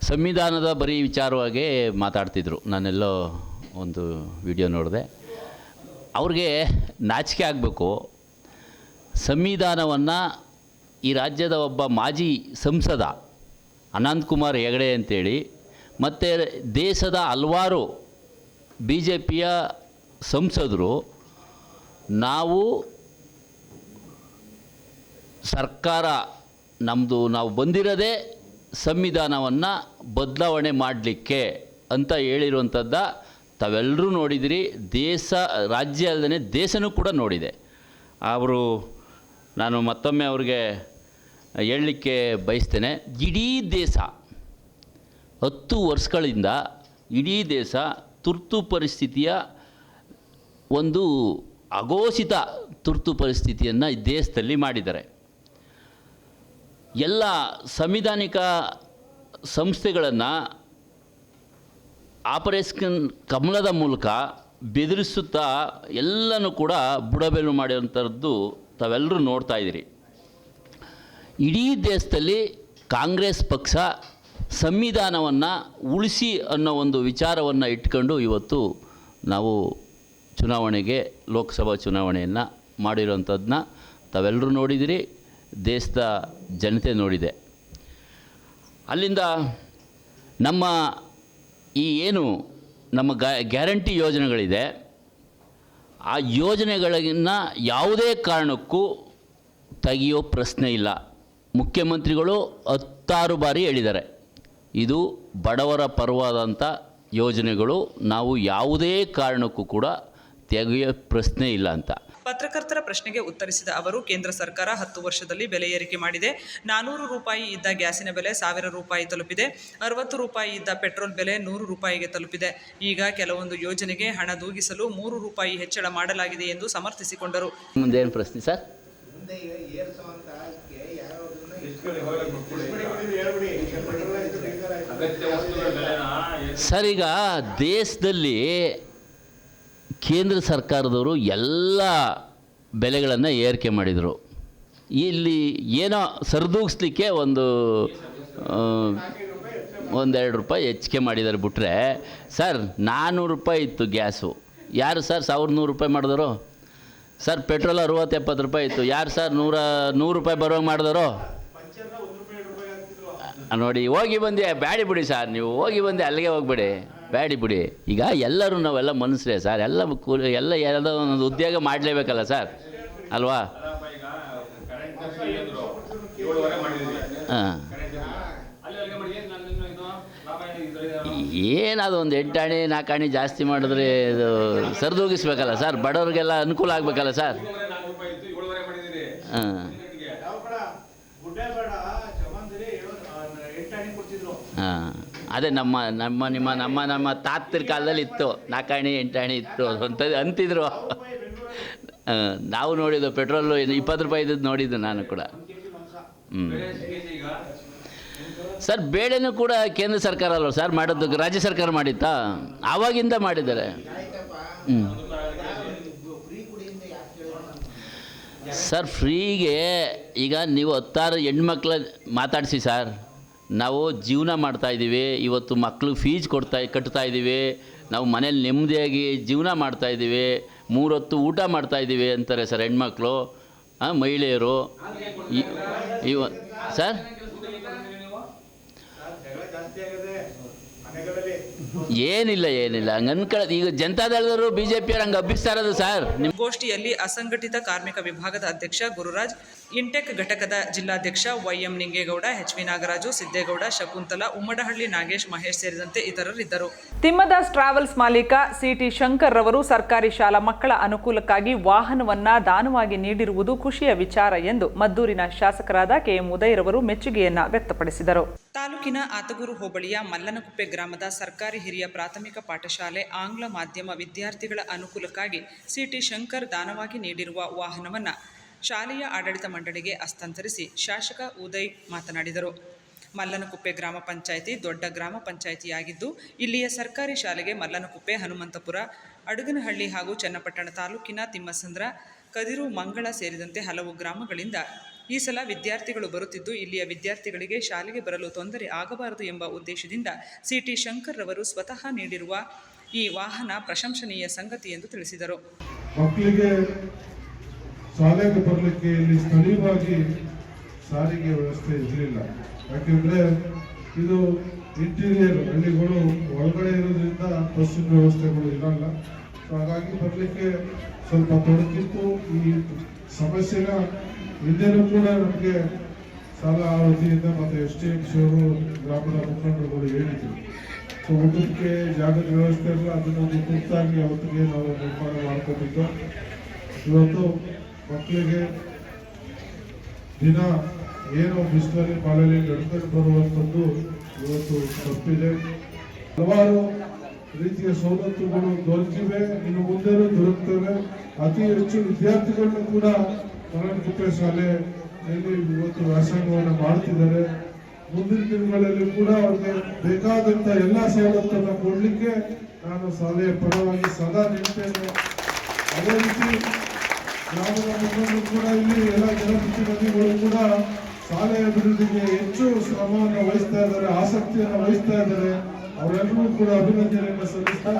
ಸಂವಿಧಾನದ ಬರೀ ವಿಚಾರವಾಗಿ ಮಾತಾಡ್ತಿದ್ರು. ನಾನೆಲ್ಲೋ ಒಂದು ವಿಡಿಯೋ ನೋಡಿದೆ. ಅವ್ರಿಗೆ ನಾಚಿಕೆ ಆಗಬೇಕು. ಸಂವಿಧಾನವನ್ನು ಈ ರಾಜ್ಯದ ಒಬ್ಬ ಮಾಜಿ ಸಂಸದ ಅನಂತಕುಮಾರ್ ಹೆಗಡೆ ಅಂತೇಳಿ, ಮತ್ತು ದೇಶದ ಹಲವಾರು ಬಿ ಜೆ ಪಿಯ ಸಂಸದರು, ನಾವು ಸರ್ಕಾರ ನಮ್ಮದು ನಾವು ಬಂದಿರೋದೇ ಸಂವಿಧಾನವನ್ನು ಬದಲಾವಣೆ ಮಾಡಲಿಕ್ಕೆ ಅಂತ ಹೇಳಿರುವಂಥದ್ದ ತಾವೆಲ್ಲರೂ ನೋಡಿದಿರಿ, ದೇಶ, ರಾಜ್ಯ ಅಲ್ಲದೆ ದೇಶನೂ ಕೂಡ ನೋಡಿದೆ. ಅವರು ನಾನು ಮತ್ತೊಮ್ಮೆ ಅವ್ರಿಗೆ ಹೇಳಲಿಕ್ಕೆ ಬಯಸ್ತೇನೆ, ಇಡೀ ದೇಶ ಹತ್ತು ವರ್ಷಗಳಿಂದ ಇಡೀ ದೇಶ ತುರ್ತು ಪರಿಸ್ಥಿತಿಯ ಒಂದು ಅಘೋಷಿತ ತುರ್ತು ಪರಿಸ್ಥಿತಿಯನ್ನು ದೇಶದಲ್ಲಿ ಮಾಡಿದ್ದಾರೆ. ಎಲ್ಲ ಸಂವಿಧಾನಿಕ ಸಂಸ್ಥೆಗಳನ್ನು ಆಪರೇಷನ್ ಕಮಲದ ಮೂಲಕ ಬೆದರಿಸುತ್ತಾ ಎಲ್ಲನೂ ಕೂಡ ಬುಡಬೇಲು ಮಾಡಿರುವಂಥದ್ದು ತಾವೆಲ್ಲರೂ ನೋಡ್ತಾ ಇದ್ದೀರಿ. ಇಡೀ ದೇಶದಲ್ಲಿ ಕಾಂಗ್ರೆಸ್ ಪಕ್ಷ ಸಂವಿಧಾನವನ್ನು ಉಳಿಸಿ ಅನ್ನೋ ಒಂದು ವಿಚಾರವನ್ನು ಇಟ್ಕೊಂಡು ಇವತ್ತು ನಾವು ಚುನಾವಣೆಗೆ, ಲೋಕಸಭಾ ಚುನಾವಣೆಯನ್ನು ಮಾಡಿರೋಂಥದ್ದನ್ನ ತಾವೆಲ್ಲರೂ ನೋಡಿದಿರಿ ದೇಶದ ಜನತೆ ನೋಡಿದೆ. ಅಲ್ಲಿಂದ ನಮ್ಮ ಈ ಏನು ನಮ್ಮ ಗ್ಯಾರಂಟಿ ಯೋಜನೆಗಳಿದೆ, ಆ ಯೋಜನೆಗಳನ್ನ ಯಾವುದೇ ಕಾರಣಕ್ಕೂ ತೆಗೆಯೋ ಪ್ರಶ್ನೆ ಇಲ್ಲ. ಮುಖ್ಯಮಂತ್ರಿಗಳು ಹತ್ತಾರು ಬಾರಿ ಹೇಳಿದ್ದಾರೆ, ಇದು ಬಡವರ ಪರವಾದಂಥ ಯೋಜನೆಗಳು, ನಾವು ಯಾವುದೇ ಕಾರಣಕ್ಕೂ ಕೂಡ ತೆಗೆಯೋ ಪ್ರಶ್ನೆ ಇಲ್ಲ ಅಂತ. ಪತ್ರಕರ್ತರ ಪ್ರಶ್ನೆಗೆ ಉತ್ತರಿಸಿದ ಅವರು ಕೇಂದ್ರ ಸರ್ಕಾರ ಹತ್ತು ವರ್ಷದಲ್ಲಿ ಬೆಲೆ ಏರಿಕೆ ಮಾಡಿದೆ. ನಾನೂರು ರೂಪಾಯಿ ಇದ್ದ ಗ್ಯಾಸಿನ ಬೆಲೆ ಸಾವಿರ ರೂಪಾಯಿ ತಲುಪಿದೆ. ಅರವತ್ತು ರೂಪಾಯಿ ಇದ್ದ ಪೆಟ್ರೋಲ್ ಬೆಲೆ ನೂರು ರೂಪಾಯಿಗೆ ತಲುಪಿದೆ. ಈಗ ಕೆಲವೊಂದು ಯೋಜನೆಗೆ ಹಣ ದೂಗಿಸಲು ಮೂರು ರೂಪಾಯಿ ಹೆಚ್ಚಳ ಮಾಡಲಾಗಿದೆ ಎಂದು ಸಮರ್ಥಿಸಿಕೊಂಡರು. ಮುಂದೇನು ಪ್ರಶ್ನೆ ಸರ್? ಸರ್ ಈಗ ದೇಶದಲ್ಲಿ ಕೇಂದ್ರ ಸರ್ಕಾರದವರು ಎಲ್ಲ ಬೆಲೆಗಳನ್ನು ಏರಿಕೆ ಮಾಡಿದರು. ಇಲ್ಲಿ ಏನೋ ಸರಿದೂಗಿಸ್ಲಿಕ್ಕೆ ಒಂದು ಒಂದೆರಡು ರೂಪಾಯಿ ಹೆಚ್ಚಿಗೆ ಮಾಡಿದ್ದಾರೆ ಬಿಟ್ರೆ, ಸರ್ ನಾನ್ನೂರು ರೂಪಾಯಿ ಇತ್ತು ಗ್ಯಾಸು. ಯಾರು ಸರ್ ಸಾವಿರದ ನೂರು ರೂಪಾಯಿ ಮಾಡಿದ್ರು? ಸರ್, ಪೆಟ್ರೋಲ್ ಅರುವತ್ತು ಎಪ್ಪತ್ತು ರೂಪಾಯಿ ಇತ್ತು. ಯಾರು ಸರ್ ನೂರ, ನೂರು ರೂಪಾಯಿ ಬರೋಂಗೆ ಮಾಡಿದವರು ನೋಡಿ, ಹೋಗಿ ಬಂದೆ, ಬ್ಯಾಡಿ ಬಿಡಿ ಸರ್, ನೀವು ಹೋಗಿ ಬಂದೆ, ಅಲ್ಲಿಗೆ ಹೋಗ್ಬಿಡಿ, ಬ್ಯಾಡಿ ಬಿಡಿ. ಈಗ ಎಲ್ಲರೂ ನಾವೆಲ್ಲ ಮನಸ್ಸೇ ಸರ್, ಎಲ್ಲ ಕೂಲಿ ಎಲ್ಲ ಯಾವುದೋ ಒಂದು ಉದ್ಯೋಗ ಮಾಡಲೇಬೇಕಲ್ಲ ಸರ್, ಅಲ್ವಾ? ಹಾಂ. ಎಂಟು ಒಂದು ನಾಲ್ಕು ನಾಲ್ಕಾಣಿ ಜಾಸ್ತಿ ಮಾಡಿದ್ರೆ ಇದು ಸರಿದೂಗಿಸ್ಬೇಕಲ್ಲ ಸರ್, ಬಡವ್ರಿಗೆಲ್ಲ ಅನುಕೂಲ ಆಗಬೇಕಲ್ಲ ಸರ್. ಹಾಂ. ಹಾಂ, ಅದೇ ನಮ್ಮ ನಮ್ಮ, ನಿಮ್ಮ, ನಮ್ಮ ನಮ್ಮ ತಾತರ ಕಾಲದಲ್ಲಿ ಇತ್ತು. ನಾಲ್ಕಾಣಿ ಎಂಟಾಣಿ ಇತ್ತು ಅಂತ ಅಂತಿದ್ರು. ನಾವು ನೋಡಿದ್ದು ಪೆಟ್ರೋಲು ಇಪ್ಪತ್ತು ರೂಪಾಯಿ ಇದ್ದದ್ದು ನೋಡಿದ್ದು ನಾನು ಕೂಡ. ಸರ್, ಬೇಳೆನೂ ಕೂಡ ಕೇಂದ್ರ ಸರ್ಕಾರ ಅಲ್ವ ಸರ್ ಮಾಡೋದು ರಾಜ್ಯ ಸರ್ಕಾರ ಮಾಡಿತ್ತಾ? ಆವಾಗಿಂದ ಮಾಡಿದ್ದಾರೆ. ಹ್ಞೂ ಸರ್, ಫ್ರೀಗೆ ಈಗ ನೀವು ಹತ್ತಾರು ಹೆಣ್ಮಕ್ಳ ಮಾತಾಡಿಸಿ ಸರ್. ನಾವು ಜೀವನ ಮಾಡ್ತಾಯಿದ್ದೀವಿ ಇವತ್ತು ಮಕ್ಕಳು ಫೀಸ್ ಕೊಡ್ತಾ, ಕಟ್ತಾ ಇದ್ದೀವಿ, ನಾವು ಮನೇಲಿ ನೆಮ್ಮದಿಯಾಗಿ ಜೀವನ ಮಾಡ್ತಾಯಿದ್ದೀವಿ ಮೂರೊತ್ತು ಊಟ ಮಾಡ್ತಾಯಿದ್ದೀವಿ ಅಂತಾರೆ ಸರ್ ಹೆಣ್ಮಕ್ಳು ಮಹಿಳೆಯರು. ಈ, ಇವ, ಸರ್? ಏನಿಲ್ಲ ಏನಿಲ್ಲ. ಹಂಗನ್ಕಳ ಈಗ ಜನತಾದಳದವರು ಬಿಜೆಪಿ ಹಂಗ ಹಬ್ಬಿಸ್ತಾ ಇರೋದು ಸರ್. ನಿಮ್ಮ ಗೋಷ್ಠಿಯಲ್ಲಿ ಅಸಂಘಟಿತ ಕಾರ್ಮಿಕ ವಿಭಾಗದ ಅಧ್ಯಕ್ಷ ಗುರುರಾಜ್ ಇಂಟೆಕ್ ಘಟಕದ ಜಿಲ್ಲಾಧ್ಯಕ್ಷ Y M Ningegowda H V Nagaraju Siddegowda Shakuntala Ummadahalli Nagesh Mahesh ಸೇರಿದಂತೆ ಇತರರಿದ್ದರು ತಿಮ್ಮದಾಸ್ ಟ್ರಾವೆಲ್ಸ್ ಮಾಲೀಕ ಸಿಟಿ ಶಂಕರ್ ರವರು ಸರ್ಕಾರಿ ಶಾಲಾ ಮಕ್ಕಳ ಅನುಕೂಲಕ್ಕಾಗಿ ವಾಹನವನ್ನ ದಾನವಾಗಿ ನೀಡಿರುವುದು ಖುಷಿಯ ವಿಚಾರ ಎಂದು ಮದ್ದೂರಿನ ಶಾಸಕರಾದ ಕೆಎಂ ಉದಯರವರು ಮೆಚ್ಚುಗೆಯನ್ನ ವ್ಯಕ್ತಪಡಿಸಿದರು. ತಾಲೂಕಿನ ಆತಗೂರು ಹೋಬಳಿಯ ಮಲ್ಲನಕುಪ್ಪೆ ಗ್ರಾಮದ ಸರ್ಕಾರಿ ಹಿರಿಯ ಪ್ರಾಥಮಿಕ ಪಾಠಶಾಲೆ, ಆಂಗ್ಲ ಮಾಧ್ಯಮ ವಿದ್ಯಾರ್ಥಿಗಳ ಅನುಕೂಲಕ್ಕಾಗಿ ಸಿಟಿ ಶಂಕರ್ ದಾನವಾಗಿ ನೀಡಿರುವ ವಾಹನವನ್ನು ಶಾಲೆಯ ಆಡಳಿತ ಮಂಡಳಿಗೆ ಹಸ್ತಾಂತರಿಸಿ ಶಾಸಕ ಉದಯ್ ಮಾತನಾಡಿದರು. ಮಲ್ಲನಕುಪ್ಪೆ ಗ್ರಾಮ ಪಂಚಾಯಿತಿ ದೊಡ್ಡ ಗ್ರಾಮ ಪಂಚಾಯಿತಿಯಾಗಿದ್ದು, ಇಲ್ಲಿಯ ಸರ್ಕಾರಿ ಶಾಲೆಗೆ ಮಲ್ಲನಕುಪ್ಪೆ, ಹನುಮಂತಪುರ, ಅಡುಗನಹಳ್ಳಿ ಹಾಗೂ ಚನ್ನಪಟ್ಟಣ ತಾಲೂಕಿನ ತಿಮ್ಮಸಂದ್ರ, ಕದಿರು, ಮಂಗಳ ಸೇರಿದಂತೆ ಹಲವು ಗ್ರಾಮಗಳಿಂದ ಈ ಸಲ ವಿದ್ಯಾರ್ಥಿಗಳು ಬರುತ್ತಿದ್ದು, ಇಲ್ಲಿಯ ವಿದ್ಯಾರ್ಥಿಗಳಿಗೆ ಶಾಲೆಗೆ ಬರಲು ತೊಂದರೆ ಆಗಬಾರದು ಎಂಬ ಉದ್ದೇಶದಿಂದ ಸಿಟಿ ಶಂಕರ್ ರವರು ಸ್ವತಃ ನೀಡಿರುವ ಈ ವಾಹನ ಪ್ರಶಂಸನೀಯ ಸಂಗತಿ ಎಂದು ತಿಳಿಸಿದರು. ಮಕ್ಕಳಿಗೆ ಶಾಲೆಗೆ ಬರಲಿಕ್ಕೆ ಇಲ್ಲಿ ಸ್ಥಳೀಯವಾಗಿ ಸಾರಿಗೆ ವ್ಯವಸ್ಥೆ ಇರಲಿಲ್ಲ. ಯಾಕೆಂದ್ರೆ ಇದು ಇಂಟೀರಿಯರ್, ಹಳ್ಳಿಗಳು ಒಳಗಡೆ ಇರೋದ್ರಿಂದ ಬಸ್ಸಿನ ವ್ಯವಸ್ಥೆಗಳು ಇರಲ್ಲ. ಹಾಗಾಗಿ ಬರಲಿಕ್ಕೆ ಸ್ವಲ್ಪ ತೊಡಕಿತ್ತು. ಈ ಸಮಸ್ಯೆನ ಹಿಂದೆನೂ ಕೂಡ ನಮಗೆ ಶಾಲಾ ವತಿಯಿಂದ ಮತ್ತು ಎಸ್ ಟಿ ಎಂ ಶಿವರು ಗ್ರಾಮದ ಮುಖಂಡರುಗಳು ಹೇಳಿದ್ರು. ಸೊ ಊಟಕ್ಕೆ ಜಾಗದ ವ್ಯವಸ್ಥೆ ಅದನ್ನೊಂದು ತುರ್ತಾಗಿ ಅವತ್ತಿಗೆ ನಾವು ನಿರ್ಮಾಣ ಮಾಡ್ಕೊಂಡಿದ್ದು ಇವತ್ತು ಮಕ್ಕಳಿಗೆ ದಿನ ಏನೋ ಬಿಸಿಲಲ್ಲಿ ಮಳೆಯಲ್ಲಿ ನಡ್ಕೊಂಡು ಬರುವಂಥದ್ದು ಇವತ್ತು ತಪ್ಪಿದೆ. ಹಲವಾರು ರೀತಿಯ ಸವಲತ್ತುಗಳು ದೊರಕಿವೆ, ಇನ್ನು ಮುಂದೆನೂ ದೊರಕ್ತವೆ. ಅತಿ ಹೆಚ್ಚು ವಿದ್ಯಾರ್ಥಿಗಳನ್ನು ಕೂಡ ಮರಣಕುಪ್ಪೆ ಶಾಲೆಯಲ್ಲಿ ಇವತ್ತು ವ್ಯಾಸಂಗವನ್ನು ಮಾಡ್ತಿದ್ದಾರೆ. ಮುಂದಿನ ದಿನಗಳಲ್ಲಿ ಕೂಡ ಅವ್ರಿಗೆ ಬೇಕಾದಂತ ಎಲ್ಲ ಸವಲತ್ತನ್ನು ಕೊಡ್ಲಿಕ್ಕೆ ನಾನು ಶಾಲೆಯ ಪರವಾಗಿ ಸದಾ ನಿಲ್ತೇನೆ ಅದೇ ರೀತಿ ಗ್ರಾಮದ ಮುಖಂಡರು ಕೂಡ ಇಲ್ಲಿ ಎಲ್ಲ ಜನಪ್ರತಿನಿಧಿಗಳು ಕೂಡ ಶಾಲೆಯ ಅಭಿವೃದ್ಧಿಗೆ ಹೆಚ್ಚು ಶ್ರಮವನ್ನು ವಹಿಸ್ತಾ ಇದ್ದಾರೆ, ಆಸಕ್ತಿಯನ್ನು ವಹಿಸ್ತಾ ಇದ್ದಾರೆ. ಅವರೆಲ್ಲರೂ ಕೂಡ ಅಭಿನಂದನೆಯನ್ನು ಸಲ್ಲಿಸ್ತಾ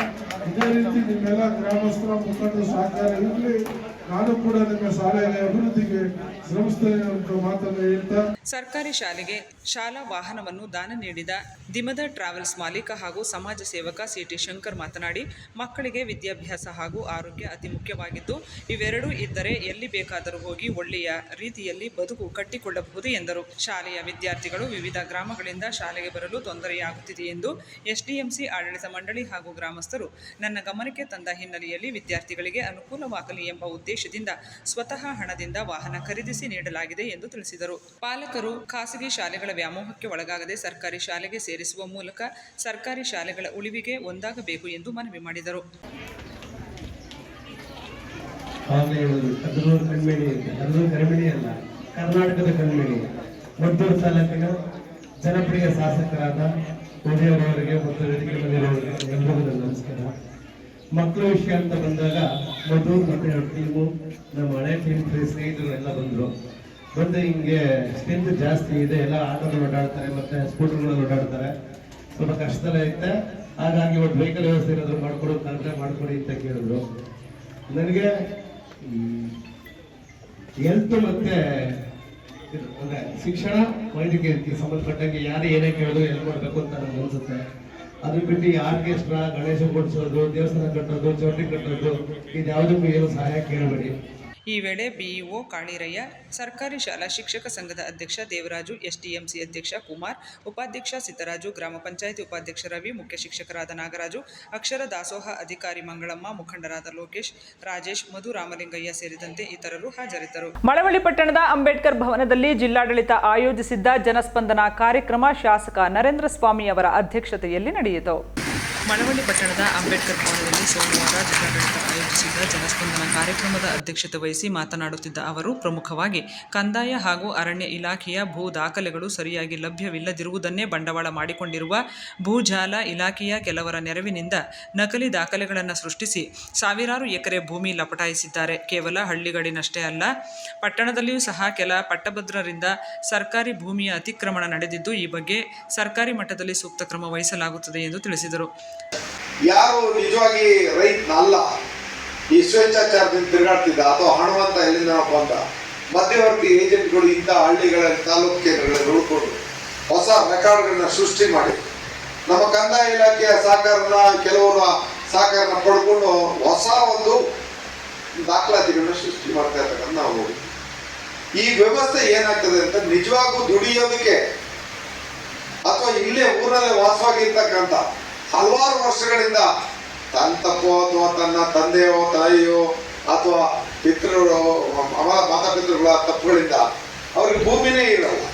ಇದೇ ರೀತಿ ನಿಮ್ಮೆಲ್ಲ ಗ್ರಾಮಸ್ಥರ ಮುಖಂಡರ ಸಹಕಾರ ಇರಲಿ ನಾನು ಕೂಡ ನಿಮ್ಮ ಶಾಲೆಯ ಅಭಿವೃದ್ಧಿಗೆ ಶ್ರಮಿಸ್ತೇನೆ ಮಾತನ್ನು ಹೇಳ್ತಾ ಸರ್ಕಾರಿ ಶಾಲೆಗೆ ಶಾಲಾ ವಾಹನವನ್ನು ದಾನ ನೀಡಿದ ದಿಮದ ಟ್ರಾವೆಲ್ಸ್ ಮಾಲೀಕ ಹಾಗೂ ಸಮಾಜ ಸೇವಕ ಸಿಟಿ ಶಂಕರ್ ಮಾತನಾಡಿ, ಮಕ್ಕಳಿಗೆ ವಿದ್ಯಾಭ್ಯಾಸ ಹಾಗೂ ಆರೋಗ್ಯ ಅತಿ ಮುಖ್ಯವಾಗಿದ್ದು, ಇವೆರಡೂ ಇದ್ದರೆ ಎಲ್ಲಿ ಬೇಕಾದರೂ ಹೋಗಿ ಒಳ್ಳೆಯ ರೀತಿಯಲ್ಲಿ ಬದುಕು ಕಟ್ಟಿಕೊಳ್ಳಬಹುದು ಎಂದರು. ಶಾಲೆಯ ವಿದ್ಯಾರ್ಥಿಗಳು ವಿವಿಧ ಗ್ರಾಮಗಳಿಂದ ಶಾಲೆಗೆ ಬರಲು ತೊಂದರೆಯಾಗುತ್ತಿದೆ ಎಂದು ಎಸ್ಡಿಎಂಸಿ ಆಡಳಿತ ಮಂಡಳಿ ಹಾಗೂ ಗ್ರಾಮಸ್ಥರು ನನ್ನ ಗಮನಕ್ಕೆ ತಂದ ಹಿನ್ನೆಲೆಯಲ್ಲಿ ವಿದ್ಯಾರ್ಥಿಗಳಿಗೆ ಅನುಕೂಲವಾಗಲಿ ಎಂಬ ಉದ್ದೇಶದಿಂದ ಸ್ವತಃ ಹಣದಿಂದ ವಾಹನ ಖರೀದಿಸಿ ನೀಡಲಾಗಿದೆ ಎಂದು ತಿಳಿಸಿದರು. ಪಾಲಕರು ಖಾಸಗಿ ಶಾಲೆಗಳ ವ್ಯಾಮೋಹಕ್ಕೆ ಒಳಗಾಗದೆ ಸರ್ಕಾರಿ ಶಾಲೆಗೆ ಸೇರಿಸುವ ಮೂಲಕ ಸರ್ಕಾರಿ ಶಾಲೆಗಳ ಉಳಿವಿಗೆ ಒಂದಾಗಬೇಕು ಎಂದು ಮನವಿ ಮಾಡಿದರು. ಕರ್ನಾಟಕದ ಕಣ್ಮಣಿ ಮದ್ದೂರು ತಾಲೂಕಿನ ಜನಪ್ರಿಯ ಶಾಸಕರಾದ ಉದಯವರಿಗೆ ಮತ್ತು ವೇದಿಕೆ ಬಂದಿರುವವರಿಗೆ ಎಲ್ಲರಿಗೂ ನಮಸ್ಕಾರ. ಮಕ್ಕಳ ವಿಷಯ ಅಂತ ಬಂದಾಗ ಮೊದಲು ಮತ್ತೆ ಅವ್ರ ಟೀಮು ನಮ್ಮ ಹಳೆ ಟೀಮ್ ಸ್ನೇಹಿತರು ಎಲ್ಲ ಬಂದರು. ಬಂದು ಹಿಂಗೆ ಸ್ಟ್ರೆಂತ್ ಜಾಸ್ತಿ ಇದೆ, ಎಲ್ಲ ಆಟೋಗಳು ಓಡಾಡ್ತಾರೆ ಮತ್ತೆ ಸ್ಕೂಟರ್ಗಳಲ್ಲಿ ಓಡಾಡ್ತಾರೆ. ಸ್ವಲ್ಪ ಕಷ್ಟದಲ್ಲೇ ಐತೆ ಹಾಗಾಗಿ ಒಂದು ವೆಹಿಕಲ್ ವ್ಯವಸ್ಥೆ ಏನಾದ್ರು ಮಾಡ್ಕೊಡು ಅಂತ ಮಾಡ್ಕೊಡಿ ಅಂತ ಕೇಳಿದ್ರು. ನನಗೆ ಹೆಲ್ತ್ ಮತ್ತೆ ಅಂದ್ರೆ ಶಿಕ್ಷಣ ವೈದ್ಯಕೀಯಕ್ಕೆ ಸಂಬಂಧಪಟ್ಟಂಗೆ ಯಾರು ಏನೇ ಕೇಳಿದ್ರು ಎಲ್ಲಿ ಮಾಡಬೇಕು ಅಂತ ನನಗೆ ಅನ್ಸುತ್ತೆ. ಅದು ಬಿಟ್ಟು ಆರ್ಕೆಸ್ಟ್ರಾ ಗಣೇಶ ಕೊಡಿಸೋದು ದೇವಸ್ಥಾನ ಕಟ್ಟೋದು ಚೌಟ್ರಿ ಕಟ್ಟೋದು ಇದ್ಯಾವುದಕ್ಕೂ ಏನು ಸಹಾಯ ಕೇಳಬೇಡಿ. ಈ ವೇಳೆ ಬಿಇಒ ಕಾಳಿರಯ್ಯ ಸರ್ಕಾರಿ ಶಾಲಾ ಶಿಕ್ಷಕ ಸಂಘದ ಅಧ್ಯಕ್ಷ ದೇವರಾಜು ಎಸ್ಟಿಎಂಸಿ ಅಧ್ಯಕ್ಷ ಕುಮಾರ್ ಉಪಾಧ್ಯಕ್ಷ ಸಿದ್ದರಾಜು ಗ್ರಾಮ ಪಂಚಾಯಿತಿ ಉಪಾಧ್ಯಕ್ಷ ರವಿ ಮುಖ್ಯ ಶಿಕ್ಷಕರಾದ ನಾಗರಾಜು ಅಕ್ಷರ ದಾಸೋಹ ಅಧಿಕಾರಿ ಮಂಗಳಮ್ಮ ಮುಖಂಡರಾದ ಲೋಕೇಶ್ ರಾಜೇಶ್ ಮಧು ರಾಮಲಿಂಗಯ್ಯ ಸೇರಿದಂತೆ ಇತರರು ಹಾಜರಿದ್ದರು. ಮಳವಳ್ಳಿ ಪಟ್ಟಣದ ಅಂಬೇಡ್ಕರ್ ಭವನದಲ್ಲಿ ಜಿಲ್ಲಾಡಳಿತ ಆಯೋಜಿಸಿದ್ದ ಜನಸ್ಪಂದನ ಕಾರ್ಯಕ್ರಮ ಶಾಸಕ ನರೇಂದ್ರ ಸ್ವಾಮಿ ಅವರ ಅಧ್ಯಕ್ಷತೆಯಲ್ಲಿ ನಡೆಯಿತು. ಮಳವಳ್ಳಿ ಪಟ್ಟಣದ ಅಂಬೇಡ್ಕರ್ ಭವನದಲ್ಲಿ ಸೋಮವಾರ ಜಿಲ್ಲಾಡಳಿತ ಆಯೋಜಿಸಿದ್ದ ಜನಸ್ಪಂದನ ಕಾರ್ಯಕ್ರಮದ ಅಧ್ಯಕ್ಷತೆ ವಹಿಸಿ ಮಾತನಾಡುತ್ತಿದ್ದ ಅವರು, ಪ್ರಮುಖವಾಗಿ ಕಂದಾಯ ಹಾಗೂ ಅರಣ್ಯ ಇಲಾಖೆಯ ಭೂ ದಾಖಲೆಗಳು ಸರಿಯಾಗಿ ಲಭ್ಯವಿಲ್ಲದಿರುವುದನ್ನೇ ಬಂಡವಾಳ ಮಾಡಿಕೊಂಡಿರುವ ಭೂಜಾಲ ಇಲಾಖೆಯ ಕೆಲವರ ನೆರವಿನಿಂದ ನಕಲಿ ದಾಖಲೆಗಳನ್ನು ಸೃಷ್ಟಿಸಿ ಸಾವಿರಾರು ಎಕರೆ ಭೂಮಿ ಲಪಟಾಯಿಸಿದ್ದಾರೆ. ಕೇವಲ ಹಳ್ಳಿಗಳಿನಷ್ಟೇ ಅಲ್ಲ, ಪಟ್ಟಣದಲ್ಲಿಯೂ ಸಹ ಕೆಲ ಪಟ್ಟಭದ್ರರಿಂದ ಸರ್ಕಾರಿ ಭೂಮಿಯ ಅತಿಕ್ರಮಣ ನಡೆದಿದ್ದು, ಈ ಬಗ್ಗೆ ಸರ್ಕಾರಿ ಮಟ್ಟದಲ್ಲಿ ಸೂಕ್ತ ಕ್ರಮ ವಹಿಸಲಾಗುತ್ತದೆ ಎಂದು ತಿಳಿಸಿದರು. ಯಾರು ನಿಜವಾಗಿ ರೈತನಲ್ಲ ಈ ಸ್ವೇಚ್ಛಾಚಾರದಿಂದ ತಿರುಗಾಡ್ತಿದ್ದ ಅಥವಾ ಹಣವಂತ ಎಲ್ಲಿಂದ ಬಂದ, ಮಧ್ಯವರ್ತಿ ಏಜೆಂಟ್ಗಳು ಇಂಥ ಹಳ್ಳಿಗಳಲ್ಲಿ ತಾಲೂಕು ಕೇಂದ್ರಗಳಲ್ಲಿ ಉಳ್ಕೊಂಡು ಹೊಸ ರೆಕಾರ್ಡ್ಗಳನ್ನ ಸೃಷ್ಟಿ ಮಾಡಿ. ನಮ್ಮ ಕಂದಾಯ ಇಲಾಖೆಯ ಸಹಕಾರನ, ಕೆಲವರು ಸಹಕಾರನ ಪಡ್ಕೊಂಡು ಹೊಸ ಒಂದು ದಾಖಲಾತಿಗಳನ್ನ ಸೃಷ್ಟಿ ಮಾಡ್ತಾ ಇರ್ತಕ್ಕಂಥ ನಾವು. ಈ ವ್ಯವಸ್ಥೆ ಏನಾಗ್ತದೆ ಅಂತ ನಿಜವಾಗೂ ದುಡಿಯೋದಕ್ಕೆ ಅಥವಾ ಇಲ್ಲೇ ಊರಲ್ಲೇ ವಾಸವಾಗಿರ್ತಕ್ಕಂಥ ಹಲವಾರು ವರ್ಷಗಳಿಂದ ತನ್ನ ತಪ್ಪೋ ಅಥವಾ ತನ್ನ ತಂದೆಯೋ, ತಾಯಿಯೋ ಅಥವಾ ಪಿತೃಗಳು, ಅವರ ಮಾತಾಪಿತೃಗಳ ತಪ್ಪುಗಳಿಂದ ಅವ್ರಿಗೆ ಭೂಮಿನೇ ಇರಲ್ಲ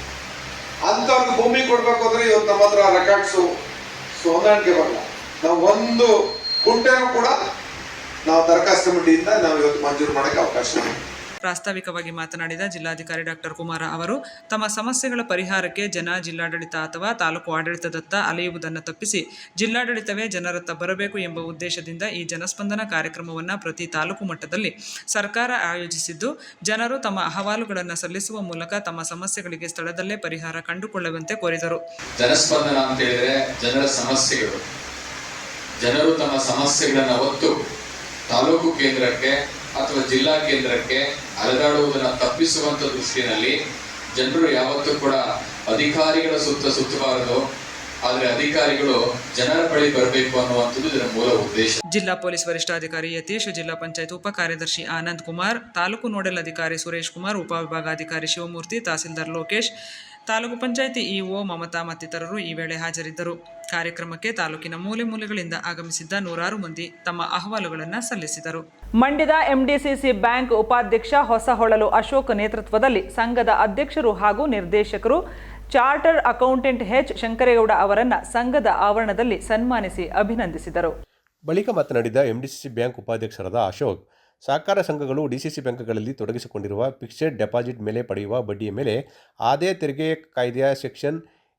ಅಂಥವ್ರಿಗೆ ಭೂಮಿ ಕೊಡ್ಬೇಕು ಅಂದ್ರೆ ಇವತ್ತು ನಮ್ಮ ಹತ್ರ ರೆಕಾರ್ಡ್ಸು ಬರಲ್ಲ ನಾವು ಒಂದು ಕುಂಟೆನೂ ಕೂಡ ನಾವು ದರಖಾಸ್ತು ಮಂಡಿಯಿಂದ ನಾವು ಇವತ್ತು ಮಂಜೂರು ಮಾಡೋಕ್ಕೆ ಅವಕಾಶ. ಪ್ರಾಸ್ತಾವಿಕವಾಗಿ ಮಾತನಾಡಿದ ಜಿಲ್ಲಾಧಿಕಾರಿ ಡಾಕ್ಟರ್ ಕುಮಾರ ಅವರು, ತಮ್ಮ ಸಮಸ್ಯೆಗಳ ಪರಿಹಾರಕ್ಕೆ ಜನ ಜಿಲ್ಲಾಡಳಿತ ಅಥವಾ ತಾಲೂಕು ಆಡಳಿತದತ್ತ ಅಲೆಯುವುದನ್ನು ತಪ್ಪಿಸಿ ಜಿಲ್ಲಾಡಳಿತವೇ ಜನರತ್ತ ಬರಬೇಕು ಎಂಬ ಉದ್ದೇಶದಿಂದ ಈ ಜನಸ್ಪಂದನ ಕಾರ್ಯಕ್ರಮವನ್ನು ಪ್ರತಿ ತಾಲೂಕು ಮಟ್ಟದಲ್ಲಿ ಸರ್ಕಾರ ಆಯೋಜಿಸಿದ್ದು, ಜನರು ತಮ್ಮ ಅಹವಾಲುಗಳನ್ನು ಸಲ್ಲಿಸುವ ಮೂಲಕ ತಮ್ಮ ಸಮಸ್ಯೆಗಳಿಗೆ ಸ್ಥಳದಲ್ಲೇ ಪರಿಹಾರ ಕಂಡುಕೊಳ್ಳುವಂತೆ ಕೋರಿದರು. ಜನಸ್ಪಂದನ ಅಂತ ಹೇಳಿದ್ರೆ ಜನರ ಸಮಸ್ಯೆಗಳು. ಜನರು ತಮ್ಮ ಸಮಸ್ಯೆಗಳನ್ನು ಹೊತ್ತು ತಾಲೂಕು ಕೇಂದ್ರಕ್ಕೆ ಅಥವಾ ಜಿಲ್ಲಾ ಕೇಂದ್ರಕ್ಕೆ ಅಲೆದಾಡುವುದನ್ನು ತಪ್ಪಿಸುವಂತ ದೃಷ್ಟಿನಲ್ಲಿ ಜನರು ಯಾವತ್ತೂ ಕೂಡ ಅಧಿಕಾರಿಗಳ ಸುತ್ತ ಸುತ್ತಬಾರದು. ಆದರೆ ಅಧಿಕಾರಿಗಳು ಜನರ ಬಳಿ ಬರಬೇಕು ಅನ್ನುವಂಥದ್ದು ಇದರ ಮೂಲ ಉದ್ದೇಶ. ಜಿಲ್ಲಾ ಪೊಲೀಸ್ ವರಿಷ್ಠಾಧಿಕಾರಿ ಯತೀಶ್, ಜಿಲ್ಲಾ ಪಂಚಾಯತ್ ಉಪ ಕಾರ್ಯದರ್ಶಿ ಆನಂದ್ ಕುಮಾರ್, ತಾಲೂಕು ನೋಡಲ್ ಅಧಿಕಾರಿ ಸುರೇಶ್ ಕುಮಾರ್, ಉಪವಿಭಾಗಾಧಿಕಾರಿ ಶಿವಮೂರ್ತಿ, ತಹಸೀಲ್ದಾರ್ ಲೋಕೇಶ್ ತಾಲೂಕು ಪಂಚಾಯಿತಿ ಇಒ ಮಮತಾ ಮತ್ತಿತರರು ಈ ವೇಳೆ ಹಾಜರಿದ್ದರು. ಕಾರ್ಯಕ್ರಮಕ್ಕೆ ತಾಲೂಕಿನ ಮೂಲೆ ಮೂಲೆಗಳಿಂದ ಆಗಮಿಸಿದ್ದ ನೂರಾರು ಮಂದಿ ತಮ್ಮ ಅಹವಾಲುಗಳನ್ನು ಸಲ್ಲಿಸಿದರು. ಮಂಡ್ಯದ ಎಂಡಿಸಿಸಿ ಬ್ಯಾಂಕ್ ಉಪಾಧ್ಯಕ್ಷ ಹೊಸಹೊಳಲು ಅಶೋಕ್ ನೇತೃತ್ವದಲ್ಲಿ ಸಂಘದ ಅಧ್ಯಕ್ಷರು ಹಾಗೂ ನಿರ್ದೇಶಕರು ಚಾರ್ಟರ್ ಅಕೌಂಟೆಂಟ್ ಎಚ್ ಶಂಕರೇಗೌಡ ಅವರನ್ನು ಸಂಘದ ಆವರಣದಲ್ಲಿ ಸನ್ಮಾನಿಸಿ ಅಭಿನಂದಿಸಿದರು. ಬಳಿಕ ಮಾತನಾಡಿದ ಎಂಡಿಸಿಸಿ ಬ್ಯಾಂಕ್ ಉಪಾಧ್ಯಕ್ಷರಾದ ಅಶೋಕ್ ಸಹಕಾರ ಸಂಘಗಳು ಡಿಸಿಸಿ ಬ್ಯಾಂಕ್ಗಳಲ್ಲಿ ತೊಡಗಿಸಿಕೊಂಡಿರುವ ಫಿಕ್ಸೆಡ್ ಡೆಪಾಸಿಟ್ ಮೇಲೆ ಪಡೆಯುವ ಬಡ್ಡಿಯ ಮೇಲೆ ಆದಾಯ ತೆರಿಗೆ ಕಾಯ್ದೆಯ ಸೆಕ್ಷನ್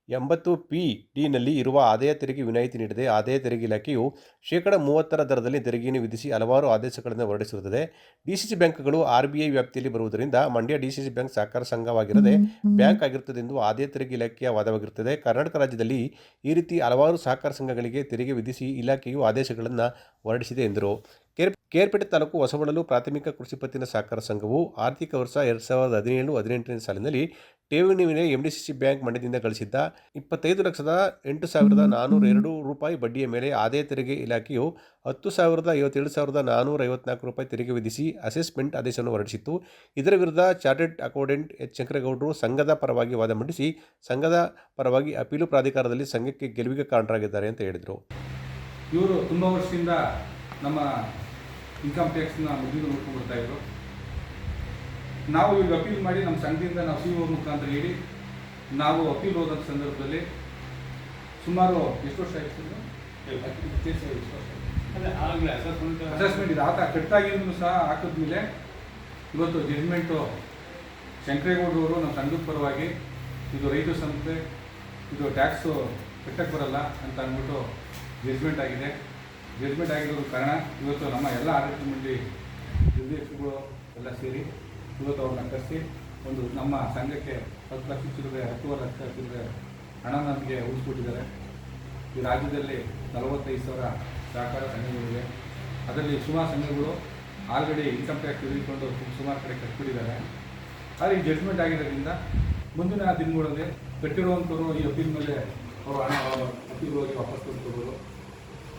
ಎಂಬತ್ತು ಪಿ ಡಿನಲ್ಲಿ ಇರುವ ಆದಾಯ ತೆರಿಗೆ ವಿನಾಯಿತಿ ನೀಡದೆ ಆದಾಯ ತೆರಿಗೆ ಇಲಾಖೆಯು ಶೇಕಡ ಮೂವತ್ತರ ದರದಲ್ಲಿ ತೆರಿಗೆಯನ್ನು ವಿಧಿಸಿ ಹಲವಾರು ಆದೇಶಗಳನ್ನು ಹೊರಡಿಸಿರುತ್ತದೆ. ಡಿಸಿಸಿ ಬ್ಯಾಂಕ್ಗಳು ಆರ್ ಬಿ ಐ ವ್ಯಾಪ್ತಿಯಲ್ಲಿ ಬರುವುದರಿಂದ ಮಂಡ್ಯ ಡಿಸಿಸಿ ಬ್ಯಾಂಕ್ ಸಹಕಾರ ಸಂಘವಾಗಿರದೆ ಬ್ಯಾಂಕ್ ಆಗಿರುತ್ತದೆ ಎಂದು ಆದಾಯ ತೆರಿಗೆ ಇಲಾಖೆಯ ವಾದವಾಗಿರುತ್ತದೆ. ಕರ್ನಾಟಕ ರಾಜ್ಯದಲ್ಲಿ ಈ ರೀತಿ ಹಲವಾರು ಸಹಕಾರ ಸಂಘಗಳಿಗೆ ತೆರಿಗೆ ವಿಧಿಸಿ ಇಲಾಖೆಯು ಆದೇಶಗಳನ್ನು ಹೊರಡಿಸಿದೆ ಎಂದರು. ಕೇರ್ ಕೇರ್ಪೇಟೆ ತಾಲೂಕು ಹೊಸಬಳಲು ಪ್ರಾಥಮಿಕ ಕೃಷಿ ಪತ್ತಿನ ಸಹಕಾರ ಸಂಘವು ಆರ್ಥಿಕ ವರ್ಷ ಎರಡು ಸಾವಿರದ ಹದಿನೇಳು, ಹದಿನೆಂಟನೇ ಸಾಲಿನಲ್ಲಿ ಠೇವಣಿ ಮೇಲೆ ಎಂಡಿಸಿಸಿ ಬ್ಯಾಂಕ್ ಮಂಡ್ಯದಿಂದ ಗಳಿಸಿದ್ದ ಇಪ್ಪತ್ತೈದು ಲಕ್ಷದ ಎಂಟು ಸಾವಿರದ ನಾನ್ನೂರ ಎರಡು ರೂಪಾಯಿ ಬಡ್ಡಿಯ ಮೇಲೆ ಆದಾಯ ತೆರಿಗೆ ಇಲಾಖೆಯು ಹತ್ತು ಸಾವಿರದ ಐವತ್ತೇಳು ಸಾವಿರದ ನಾನ್ನೂರ ಐವತ್ನಾಲ್ಕು ರೂಪಾಯಿ ತೆರಿಗೆ ವಿಧಿಸಿ ಅಸೆಸ್ಮೆಂಟ್ ಆದೇಶವನ್ನು ಹೊರಡಿಸಿತ್ತು. ಇದರ ವಿರುದ್ಧ ಚಾರ್ಟೆಡ್ ಅಕೌಂಟೆಂಟ್ ಎಚ್. ಶಂಕರಗೌಡರು ಸಂಘದ ಪರವಾಗಿ ವಾದ ಮಂಡಿಸಿ ಸಂಘದ ಪರವಾಗಿ ಅಪೀಲು ಪ್ರಾಧಿಕಾರದಲ್ಲಿ ಸಂಘಕ್ಕೆ ಗೆಲುವಿಗೆ ಕಾರಣರಾಗಿದ್ದಾರೆ ಅಂತ ಹೇಳಿದರು. ಇವರು ತುಂಬ ವರ್ಷದಿಂದ ನಮ್ಮ ಇನ್ಕಮ್ ಟ್ಯಾಕ್ಸ್ನ ಮುಗಿದು ನೋಡ್ಕೊಂಡು ಬರ್ತಾ ಇದ್ರು. ನಾವು ಈಗ ಅಪೀಲ್ ಮಾಡಿ ನಮ್ಮ ಸಂಘದಿಂದ ನಾವು ಸಿ ಒ ಮುಖಾಂತರ ಹೇಳಿ ನಾವು ಅಪೀಲ್ ಹೋದಂಥ ಸಂದರ್ಭದಲ್ಲಿ ಸುಮಾರು ಎಷ್ಟು ವರ್ಷ ಆಯ್ತು ಅಸೆಸ್ಮೆಂಟ್ ಇದೆ? ಆತ ಕಟ್ಟಾಗಿದ್ರು ಸಹ ಹಾಕಿದ್ಮೇಲೆ ಇವತ್ತು ಜಡ್ಜ್ಮೆಂಟು ಶಂಕರೇಗೌಡರವರು ನಮ್ಮ ಸಂಘದ ಪರವಾಗಿ ಇದು ರೈತ ಸಂಸ್ಥೆ ಇದು ಟ್ಯಾಕ್ಸು ಕಟ್ಟಕ್ಕೆ ಬರಲ್ಲ ಅಂತ ಅಂದ್ಬಿಟ್ಟು ಜಡ್ಜ್ಮೆಂಟ್ ಆಗಿದೆ. ಜಡ್ಜ್ಮೆಂಟ್ ಆಗಿರೋದು ಕಾರಣ ಇವತ್ತು ನಮ್ಮ ಎಲ್ಲ ಆಡಳಿತ ಮಂಡಳಿ ನಿರ್ದೇಶಕರು ಎಲ್ಲ ಸೇರಿ ಇವತ್ತು ಅವ್ರನ್ನ ಕರೆಸಿ ಒಂದು ನಮ್ಮ ಸಂಘಕ್ಕೆ ಹತ್ತು ಲಕ್ಷ ಚಿಲ್ಲರೆ, ಹತ್ತುವರೆ ಲಕ್ಷ ಚಿಲ್ಲರೆ ಹಣ ನಮಗೆ ಉಳಿಸ್ಕೊಟ್ಟಿದ್ದಾರೆ. ಈ ರಾಜ್ಯದಲ್ಲಿ ನಲವತ್ತೈದು ಸಾವಿರ ಸಹಕಾರ ಸಂಘಗಳಿವೆ. ಅದರಲ್ಲಿ ಸುಮಾರು ಸಂಘಗಳು ಆಲ್ರೆಡಿ ಇನ್ಕಮ್ ಟ್ಯಾಕ್ಸ್ ತೆಗೆದುಕೊಂಡು ಸುಮಾರು ಕಡೆ ಕಟ್ಬಿಟ್ಟಿದ್ದಾರೆ. ಆದರೆ ಈ ಜಡ್ಜ್ಮೆಂಟ್ ಆಗಿರೋದ್ರಿಂದ ಮುಂದಿನ ದಿನಗಳಲ್ಲಿ ಕಟ್ಟಿರುವಂಥವ್ರು ಈ ಅಪೀಲ್ ಮೇಲೆ ಅವರು ಹಣ ಅಪೀಲ್ ಹೋಗಿ ವಾಪಸ್ ತಂದ್ಕೊಬೋದು.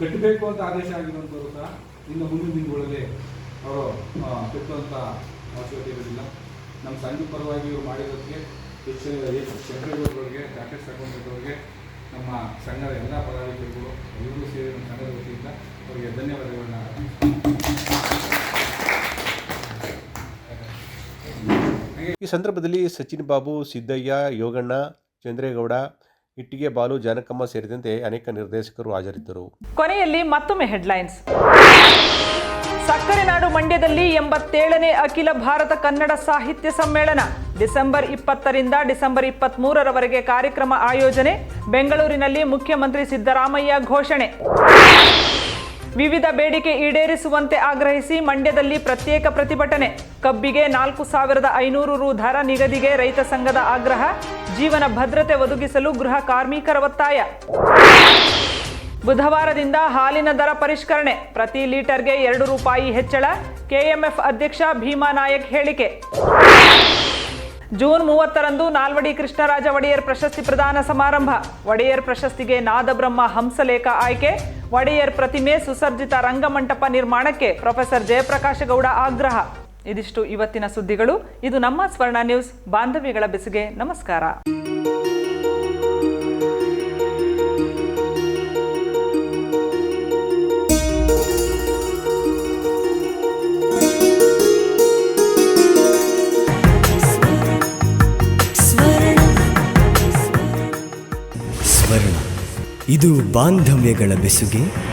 ಕಟ್ಟಬೇಕು ಅಂತ ಆದೇಶ ಆಗಿರುವಂಥವ್ರು ಸಹ ಇನ್ನು ಮುಂದಿನ ದಿನಗಳಲ್ಲಿ ಅವರು ಕಟ್ಟುವಂಥ ಅವಶ್ಯಕತೆ ಇರೋದಿಲ್ಲ ನಮ್ಮ ಸಂಘ ಪರವಾಗಿ ಇವರು ಮಾಡಿರೋದಕ್ಕೆ ಎಚ್ ಎಚ್ ಶಂಕರೇಗೌಡರವ್ರಿಗೆ ರಾಕೇಶ್ ನಮ್ಮ ಸಂಘದ ಎಲ್ಲ ಪದಾಧಿಕಾರಿಗಳು, ಎಲ್ಲರೂ ಸೇರಿ ನಮ್ಮ ಸಂಘದ ವತಿಯಿಂದ ಅವರಿಗೆ ಧನ್ಯವಾದಗಳನ್ನ ಈ ಸಂದರ್ಭದಲ್ಲಿ ಸಚಿನ್ ಬಾಬು, ಸಿದ್ದಯ್ಯ, ಯೋಗಣ್ಣ, ಚಂದ್ರೇಗೌಡ ಇಟ್ಟಿಗೆ ಬಾಲು ಜಾನಕಮ್ಮ ಸೇರಿದಂತೆ ಅನೇಕ ನಿರ್ದೇಶಕರು ಹಾಜರಿದ್ದರು. ಕೊನೆಯಲ್ಲಿ ಮತ್ತೊಮ್ಮೆ ಹೆಡ್ಲೈನ್ಸ್. ಸಕ್ಕರೆ ನಾಡು ಮಂಡ್ಯದಲ್ಲಿ ಎಂಬತ್ತೇಳನೇ ಅಖಿಲ ಭಾರತ ಕನ್ನಡ ಸಾಹಿತ್ಯ ಸಮ್ಮೇಳನ. ಡಿಸೆಂಬರ್ ಇಪ್ಪತ್ತರಿಂದ ಡಿಸೆಂಬರ್ ಇಪ್ಪತ್ತ್ ಮೂರರವರೆಗೆ ಕಾರ್ಯಕ್ರಮ ಆಯೋಜನೆ, ಬೆಂಗಳೂರಿನಲ್ಲಿ ಮುಖ್ಯಮಂತ್ರಿ ಸಿದ್ದರಾಮಯ್ಯ ಘೋಷಣೆ. ವಿವಿಧ ಬೇಡಿಕೆ ಈಡೇರಿಸುವಂತೆ ಆಗ್ರಹಿಸಿ ಮಂಡ್ಯದಲ್ಲಿ ಪ್ರತ್ಯೇಕ ಪ್ರತಿಭಟನೆ. ಕಬ್ಬಿಗೆ ನಾಲ್ಕು ಸಾವಿರದ ಐನೂರು ರು ದರ ನಿಗದಿಗೆ ರೈತ ಸಂಘದ ಆಗ್ರಹ. ಜೀವನ ಭದ್ರತೆ ಒದಗಿಸಲು ಗೃಹ ಕಾರ್ಮಿಕರ ಒತ್ತಾಯ. ಬುಧವಾರದಿಂದ ಹಾಲಿನ ದರ ಪರಿಷ್ಕರಣೆ. ಪ್ರತಿ ಲೀಟರ್ಗೆ ಎರಡು ರೂಪಾಯಿ ಹೆಚ್ಚಳ. ಕೆಎಂಎಫ್ ಅಧ್ಯಕ್ಷ ಭೀಮಾ ನಾಯಕ್ ಹೇಳಿಕೆ. ಜೂನ್ ಮೂವತ್ತರಂದು ನಾಲ್ವಡಿ ಕೃಷ್ಣರಾಜ ಒಡೆಯರ್ ಪ್ರಶಸ್ತಿ ಪ್ರದಾನ ಸಮಾರಂಭ. ಒಡೆಯರ್ ಪ್ರಶಸ್ತಿಗೆ ನಾದಬ್ರಹ್ಮ ಹಂಸಲೇಖ ಆಯ್ಕೆ. ಒಡೆಯರ್ ಪ್ರತಿಮೆ ಸುಸರ್ಜಿತ ರಂಗಮಂಟಪ ನಿರ್ಮಾಣಕ್ಕೆ ಪ್ರೊಫೆಸರ್ ಜಯಪ್ರಕಾಶ ಗೌಡ ಆಗ್ರಹ. ಇದಿಷ್ಟು ಇವತ್ತಿನ ಸುದ್ದಿಗಳು. ಇದು ನಮ್ಮ ಸ್ವರ್ಣ ನ್ಯೂಸ್. ಬಾಂಧವ್ಯಗಳ ಬೆಸುಗೆ. ನಮಸ್ಕಾರ. ಇದು ಬಾಂಧವ್ಯಗಳ ಬೆಸುಗೆ.